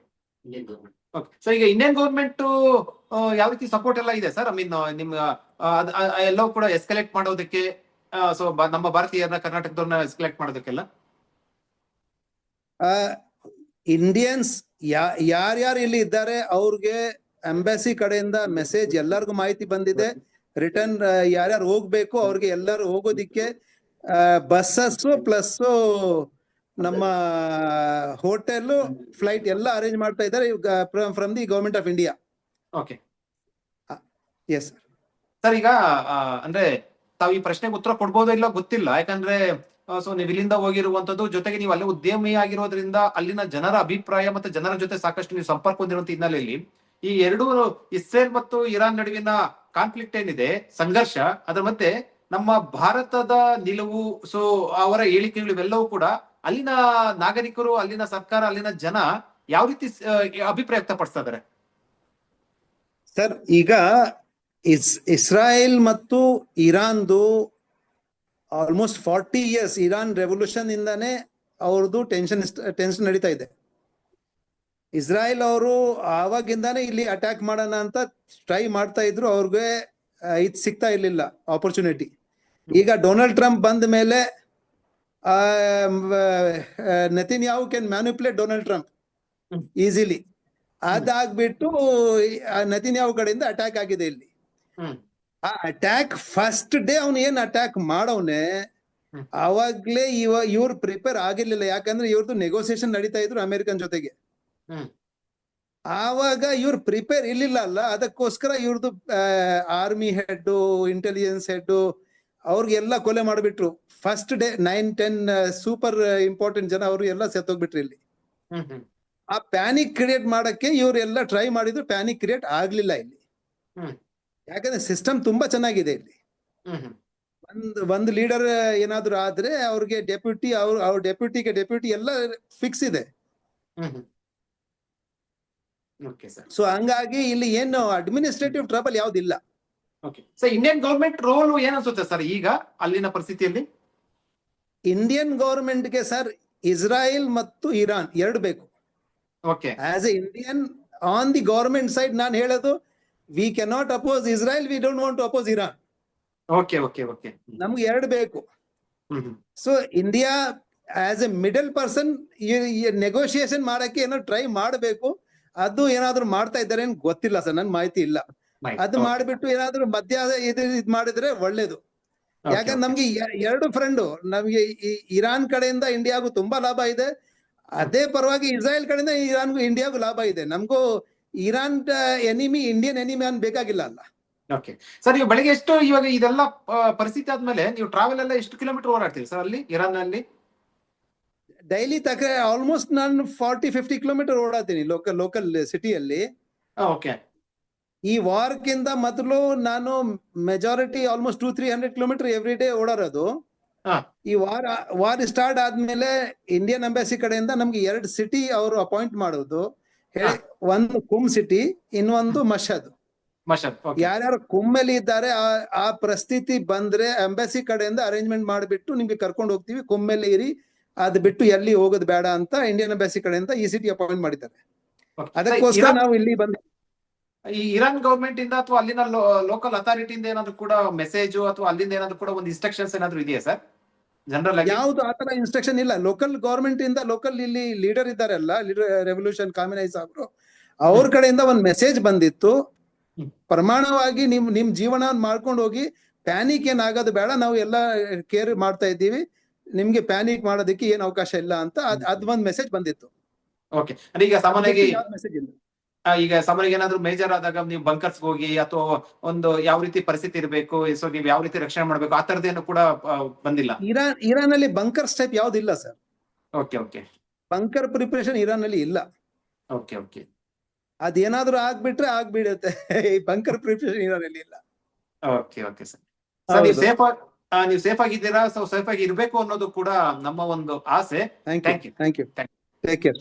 ಓಕೆ ಸೊ ಈಗ ಇಂಡಿಯನ್ ಗೌರ್ಮೆಂಟ್ ಯಾವ ರೀತಿ ಸಪೋರ್ಟ್ ಎಲ್ಲ ಇದೆ ಸರ್? ಐ ಮೀನ್ ನಿಮ್ಗೆ ಎಲ್ಲವೂ ಕೂಡ ಎಸ್ಕಲೇಟ್ ಮಾಡೋದಕ್ಕೆ ಸೊ ನಮ್ಮ ಭಾರತೀಯರನ್ನ ಕರ್ನಾಟಕದವ್ರನ್ನ ಸೆಲೆಕ್ಟ್ ಮಾಡೋದಕ್ಕೆಲ್ಲ? ಇಂಡಿಯನ್ಸ್ ಯಾರ್ಯಾರು ಇಲ್ಲಿ ಇದ್ದಾರೆ ಅವ್ರಿಗೆ ಅಂಬಾಸಿ ಕಡೆಯಿಂದ ಮೆಸೇಜ್ ಎಲ್ಲರಿಗೂ ಮಾಹಿತಿ ಬಂದಿದೆ. ರಿಟರ್ನ್ ಯಾರ್ಯಾರು ಹೋಗ್ಬೇಕು ಅವ್ರಿಗೆ ಎಲ್ಲರೂ ಹೋಗೋದಿಕ್ಕೆ ಬಸ್ಸಸ್ ಪ್ಲಸ್ ನಮ್ಮ ಹೋಟೆಲ್ ಫ್ಲೈಟ್ ಎಲ್ಲ ಅರೇಂಜ್ ಮಾಡ್ತಾ ಇದ್ದಾರೆ from the government of India okay yes sir ಈಗ ಅಂದ್ರೆ ತಾವು ಈ ಪ್ರಶ್ನೆಗೆ ಉತ್ತರ ಕೊಡ್ಬೋದೋ ಇಲ್ಲ ಗೊತ್ತಿಲ್ಲ. ಯಾಕಂದ್ರೆ ಸೊ ನೀವು ಇಲ್ಲಿಂದ ಹೋಗಿರುವಂತದ್ದು ಜೊತೆಗೆ ನೀವು ಅಲ್ಲೇ ಉದ್ಯಮಿ ಆಗಿರೋದ್ರಿಂದ ಅಲ್ಲಿನ ಜನರ ಅಭಿಪ್ರಾಯ ಮತ್ತೆ ಜನರ ಜೊತೆ ಸಾಕಷ್ಟು ನೀವು ಸಂಪರ್ಕ ಹೊಂದಿರುವಂತ ಹಿನ್ನೆಲೆಯಲ್ಲಿ ಈ ಎರಡು ಇಸ್ರೇಲ್ ಮತ್ತು ಇರಾನ್ ನಡುವಿನ ಕಾನ್ಫ್ಲಿಕ್ಟ್ ಏನಿದೆ, ಸಂಘರ್ಷ, ಅದರ ಮತ್ತೆ ನಮ್ಮ ಭಾರತದ ನಿಲುವು ಸೊ ಅವರ ಹೇಳಿಕೆಗಳು ಇವೆಲ್ಲವೂ ಕೂಡ ಅಲ್ಲಿನ ನಾಗರಿಕರು, ಅಲ್ಲಿನ ಸರ್ಕಾರ, ಅಲ್ಲಿನ ಜನ ಯಾವ ರೀತಿ ಅಭಿಪ್ರಾಯ ವ್ಯಕ್ತಪಡಿಸ್ತಾ ಇದಾರೆ ಸರ್, ಈಗ ಇಸ್, ಇಸ್ರಾಯೇಲ್ ಮತ್ತು ಇರಾನ್ದು almost forty years Iran revolution ಇಂದಾನೆ ಅವ್ರದ್ದು ಟೆನ್ಷನ್ ಟೆನ್ಷನ್ ನಡೀತಾ ಇದೆ ಇಸ್ರಾಯೇಲ್ ಅವರು ಆವಾಗಿಂದಾನೆ ಇಲ್ಲಿ ಅಟ್ಯಾಕ್ ಮಾಡೋಣ ಅಂತ ಟ್ರೈ ಮಾಡ್ತಾ ಇದ್ರು, ಅವ್ರಿಗೆ ಇದು ಸಿಗ್ತಾ ಇರ್ಲಿಲ್ಲ ಆಪರ್ಚುನಿಟಿ ಈಗ ಡೊನಾಲ್ಡ್ ಟ್ರಂಪ್ ಬಂದ ಮೇಲೆ Netanyahu can manipulate Donald Trump. Easily ಅದಾಗ್ಬಿಟ್ಟು ನತಿನ್ ಯಾವ ಕಡೆಯಿಂದ ಅಟ್ಯಾಕ್ ಆಗಿದೆ ಇಲ್ಲಿ. ಆ ಅಟ್ಯಾಕ್ ಫಸ್ಟ್ ಡೇ ಅವ್ನು ಏನ್ ಅಟ್ಯಾಕ್ ಮಾಡವ್ನೆ ಹ್ಮ್. ಅವಾಗ್ಲೇ ಇವ ಇವ್ರು ಪ್ರಿಪೇರ್ ಆಗಿರ್ಲಿಲ್ಲ. ಯಾಕಂದ್ರೆ ಇವ್ರದ್ದು ನೆಗೋಸಿಯೇಷನ್ ನಡೀತಾ ಇದ್ರು ಅಮೆರಿಕನ್ ಜೊತೆಗೆ. ಆವಾಗ ಇವ್ರು ಪ್ರಿಪೇರ್ ಇರ್ಲಿಲ್ಲ ಅಲ್ಲ. ಅದಕ್ಕೋಸ್ಕರ ಇವ್ರದ್ದು ಆರ್ಮಿ ಹೆಡ್ ಇಂಟೆಲಿಜೆನ್ಸ್ ಹೆಡ್ ಅವ್ರಿಗೆಲ್ಲ ಕೊಲೆ ಮಾಡ್ಬಿಟ್ರು. First day nine ten super important ಜನ ಅವರು ಎಲ್ಲ ಸೆತ್ತೋಗ್ಬಿಟ್ರು ಇಲ್ಲಿ. ಆ ಪ್ಯಾನಿಕ್ ಕ್ರಿಯೇಟ್ ಮಾಡಕ್ಕೆ ಇವರೆಲ್ಲ ಟ್ರೈ ಮಾಡಿದ್ರು. ಪ್ಯಾನಿಕ್ ಕ್ರಿಯೇಟ್ ಆಗ್ಲಿಲ್ಲ ಇಲ್ಲಿ. ಯಾಕಂದ್ರೆ ಸಿಸ್ಟಮ್ ತುಂಬಾ ಚೆನ್ನಾಗಿದೆ ಇಲ್ಲಿ. ಒಂದ್ ಒಂದ್ ಲೀಡರ್ ಏನಾದ್ರು ಆದ್ರೆ ಅವ್ರಿಗೆ ಡೆಪ್ಯೂಟಿ ಅವ್ರ ಅವ್ರ ಡೆಪ್ಯೂಟಿಗೆ ಡೆಪ್ಯೂಟಿ ಎಲ್ಲ ಫಿಕ್ಸ್ ಇದೆ. ಸೊ ಹಂಗಾಗಿ ಇಲ್ಲಿ ಏನು ಅಡ್ಮಿನಿಸ್ಟ್ರೇಟಿವ್ ಟ್ರಬಲ್ ಯಾವ್ದಿಲ್ಲ. ಇಂಡಿಯನ್ ಗವರ್ಮೆಂಟ್ ರೋಲ್ ಏನ್ ಅನ್ಸುತ್ತೆ ಸರ್ ಈಗ ಅಲ್ಲಿನ ಪರಿಸ್ಥಿತಿಯಲ್ಲಿ? ಇಂಡಿಯನ್ ಗವರ್ಮೆಂಟ್ಗೆ ಸರ್ ಇಸ್ರಾಯೇಲ್ ಮತ್ತು ಇರಾನ್ ಎರಡು ಬೇಕು. Okay as a Indian on the government side ನಾನು ಹೇಳೋದು we cannot oppose Israel we don't want to oppose Iran okay okay okay ನಮ್ಗೆ ಎರಡು ಬೇಕು. So India as a middle person negotiation ಮಾಡಕ್ಕೆ ಏನೋ ಟ್ರೈ ಮಾಡಬೇಕು. ಅದು ಏನಾದ್ರು ಮಾಡ್ತಾ ಇದ್ದಾರೆ ಏನ್ ಗೊತ್ತಿಲ್ಲ ಸರ್ ನನ್ ಮಾಹಿತಿ ಇಲ್ಲ. ಅದು ಮಾಡ್ಬಿಟ್ಟು ಏನಾದ್ರು ಮಧ್ಯ ಇದು ಇದ್ ಮಾಡಿದ್ರೆ ಒಳ್ಳೇದು. ಯಾಕಂದ್ರೆ ನಮ್ಗೆ ಎರಡು ಫ್ರೆಂಡು ನಮ್ಗೆ ಇರಾನ್ ಕಡೆಯಿಂದ ಇಂಡಿಯಾಗೂ ತುಂಬಾ ಲಾಭ ಇದೆ. ಅದೇ ಪರವಾಗಿ ಇಸ್ರಾಯಲ್ ಕಡೆಯಿಂದ ಇರಾನ್ಗೂ ಇಂಡಿಯಾಗೂ ಲಾಭ ಇದೆ. ನಮಗೂ ಇರಾನ್ ಎನಿಮಿ ಇಂಡಿಯನ್ ಎನಿಮಿ ಅಂತ ಬೇಕಾಗಿಲ್ಲ ಅಲ್ಲ. ಓಕೆ ಸರ್ ನೀವು ಬೆಳಿಗ್ಗೆ ಎಷ್ಟು ಇವಾಗ ಇದೆಲ್ಲ ಪರಿಸ್ಥಿತಿ ಆದ್ಮೇಲೆ ನೀವು ಟ್ರಾವೆಲ್ ಎಲ್ಲ ಎಷ್ಟು ಕಿಲೋಮೀಟರ್ ಓಡಾಡ್ತೀರಿ ಸರ್ ಅಲ್ಲಿ ಇರಾನ್ ಅಲ್ಲಿ ಡೈಲಿ ತಕ ಆಲ್ಮೋಸ್ಟ್ ನಾನು ಫಾರ್ಟಿ ಫಿಫ್ಟಿ ಕಿಲೋಮೀಟರ್ ಓಡಾಡ್ತೀನಿ ಲೋಕಲ್ ಲೋಕಲ್ ಸಿಟಿಯಲ್ಲಿ ಓಕೆ ಈ ವಾರ್ಕಿಂದ ಮೊದಲು ನಾನು majority almost two three hundred kilometre every day ಓಡಾಡೋದು. ಈ ವಾರ ವಾರ್ ಸ್ಟಾರ್ಟ್ ಆದ್ಮೇಲೆ ಇಂಡಿಯನ್ ಅಂಬಾಸಿ ಕಡೆಯಿಂದ ನಮ್ಗೆ ಎರಡು ಸಿಟಿ ಅವರು ಅಪಾಯಿಂಟ್ ಮಾಡೋದು. ಹೇಳಿ. ಒಂದು ಕುಮ್ ಸಿಟಿ ಇನ್ನೊಂದು ಮಷದ್. ಯಾರ್ಯಾರು ಕುಮ್ಮಲ್ಲಿ ಇದ್ದಾರೆ ಆ ಆ ಪರಿಸ್ಥಿತಿ ಬಂದ್ರೆ ಎಂಬಸಿ ಕಡೆಯಿಂದ ಅರೇಂಜ್ಮೆಂಟ್ ಮಾಡಿಬಿಟ್ಟು ನಿಮ್ಗೆ ಕರ್ಕೊಂಡು ಹೋಗ್ತೀವಿ. ಕುಮ್ಮೆಲ್ಲಿ ಇರಿ ಅದ್ ಬಿಟ್ಟು ಎಲ್ಲಿ ಹೋಗೋದು ಬೇಡ ಅಂತ ಇಂಡಿಯನ್ ಎಂಬಸಿ ಕಡೆಯಿಂದ ಈ ಸಿಟಿ ಅಪಾಯಿಂಟ್ ಮಾಡಿದ್ದಾರೆ. ಅದಕ್ಕೋಸ್ಕರ ನಾವು ಇಲ್ಲಿ ಬಂದ ಈ ಇರಾನ್ ಗವರ್ಮೆಂಟ್ ಇಂದ ಅಥವಾ ಅಲ್ಲಿನ ಲೋಕಲ್ ಅಥಾರಿಟಿಯಿಂದ ಏನಾದ್ರು ಕೂಡ ಮೆಸೇಜ್ ಅಥವಾ ಅಲ್ಲಿಂದ ಏನಾದ್ರು ಕೂಡ ಒಂದು ಇನ್ಸ್ಟ್ರಕ್ಷನ್ಸ್ ಏನಾದ್ರು ಇದೆಯಾ ಸರ್ ಜನರಲ್ ಯಾವ್ದು ಆತರ ಇನ್ಸ್ಟ್ರಕ್ಷನ್ ಇಲ್ಲ. ಲೋಕಲ್ ಗವರ್ಮೆಂಟ್ ಇಂದ ಲೋಕಲ್ ಇಲ್ಲಿ ಲೀಡರ್ ಇದ್ದಾರಲ್ಲ ರೆವಲ್ಯೂಷನ್ ಕಾಮಿನೈಸ್ ಅವರು ಅವ್ರ ಕಡೆಯಿಂದ ಒಂದ್ ಮೆಸೇಜ್ ಬಂದಿತ್ತು. ಪ್ರಮಾಣವಾಗಿ ನಿಮ್ ನಿಮ್ ಜೀವನ ಮಾಡ್ಕೊಂಡು ಹೋಗಿ ಪ್ಯಾನಿಕ್ ಏನ್ ಆಗೋದು ಬೇಡ ನಾವು ಎಲ್ಲ ಕೇರ್ ಮಾಡ್ತಾ ಇದ್ದೀವಿ. ನಿಮ್ಗೆ ಪ್ಯಾನಿಕ್ ಮಾಡೋದಕ್ಕೆ ಏನ್ ಅವಕಾಶ ಇಲ್ಲ ಅಂತ ಅದ್ ಅದ್ ಒಂದ್ ಮೆಸೇಜ್ ಬಂದಿತ್ತು. ಓಕೆ ಈಗ ಸಾಮಾನ್ಯವಾಗಿ ಮೆಸೇಜ್ ಇಲ್ಲ. ಆ, ಈಗ ಸಮರಿಗೆ ಏನಾದ್ರು ಮೇಜರ್ ಆದಾಗ ನೀವು ಬಂಕರ್ಸ್ ಹೋಗಿ ಅಥವಾ ಒಂದು ಯಾವ ರೀತಿ ಪರಿಸ್ಥಿತಿ ಇರಬೇಕು ಸೊ ನೀವು ಯಾವ ರೀತಿ ರಕ್ಷಣೆ ಮಾಡಬೇಕು ಆ ತರದೇನು ಕೂಡ ಬಂದಿಲ್ಲ? ಇರಾನ್ ಇರಾನ್ ಅಲ್ಲಿ bunkers type ಯಾವ್ದಿಲ್ಲ sir. Okay okay bunker preparation Iran ಅಲ್ಲಿ ಇಲ್ಲ ಓಕೆ ಓಕೆ ಅದೇನಾದ್ರೂ ಆಗ್ಬಿಟ್ರೆ ಆಗ್ಬಿಡುತ್ತೆ. ಈ ಬಂಕರ್ ಪ್ರಿಪರೇಷನ್ ಇರಾನ್ ಅಲ್ಲಿ ಇಲ್ಲ. ಓಕೆ ಓಕೆ ಸರ್ ಸರ್ ನೀವು. ಸೇಫ್ ನೀವು ಸೇಫ್ ಆಗಿದ್ದೀರಾ? ಸೊ ಸೇಫ್ ಆಗಿ ಇರಬೇಕು ಅನ್ನೋದು ಕೂಡ ನಮ್ಮ ಒಂದು ಆಸೆ. Thank you. Thank you Thank take care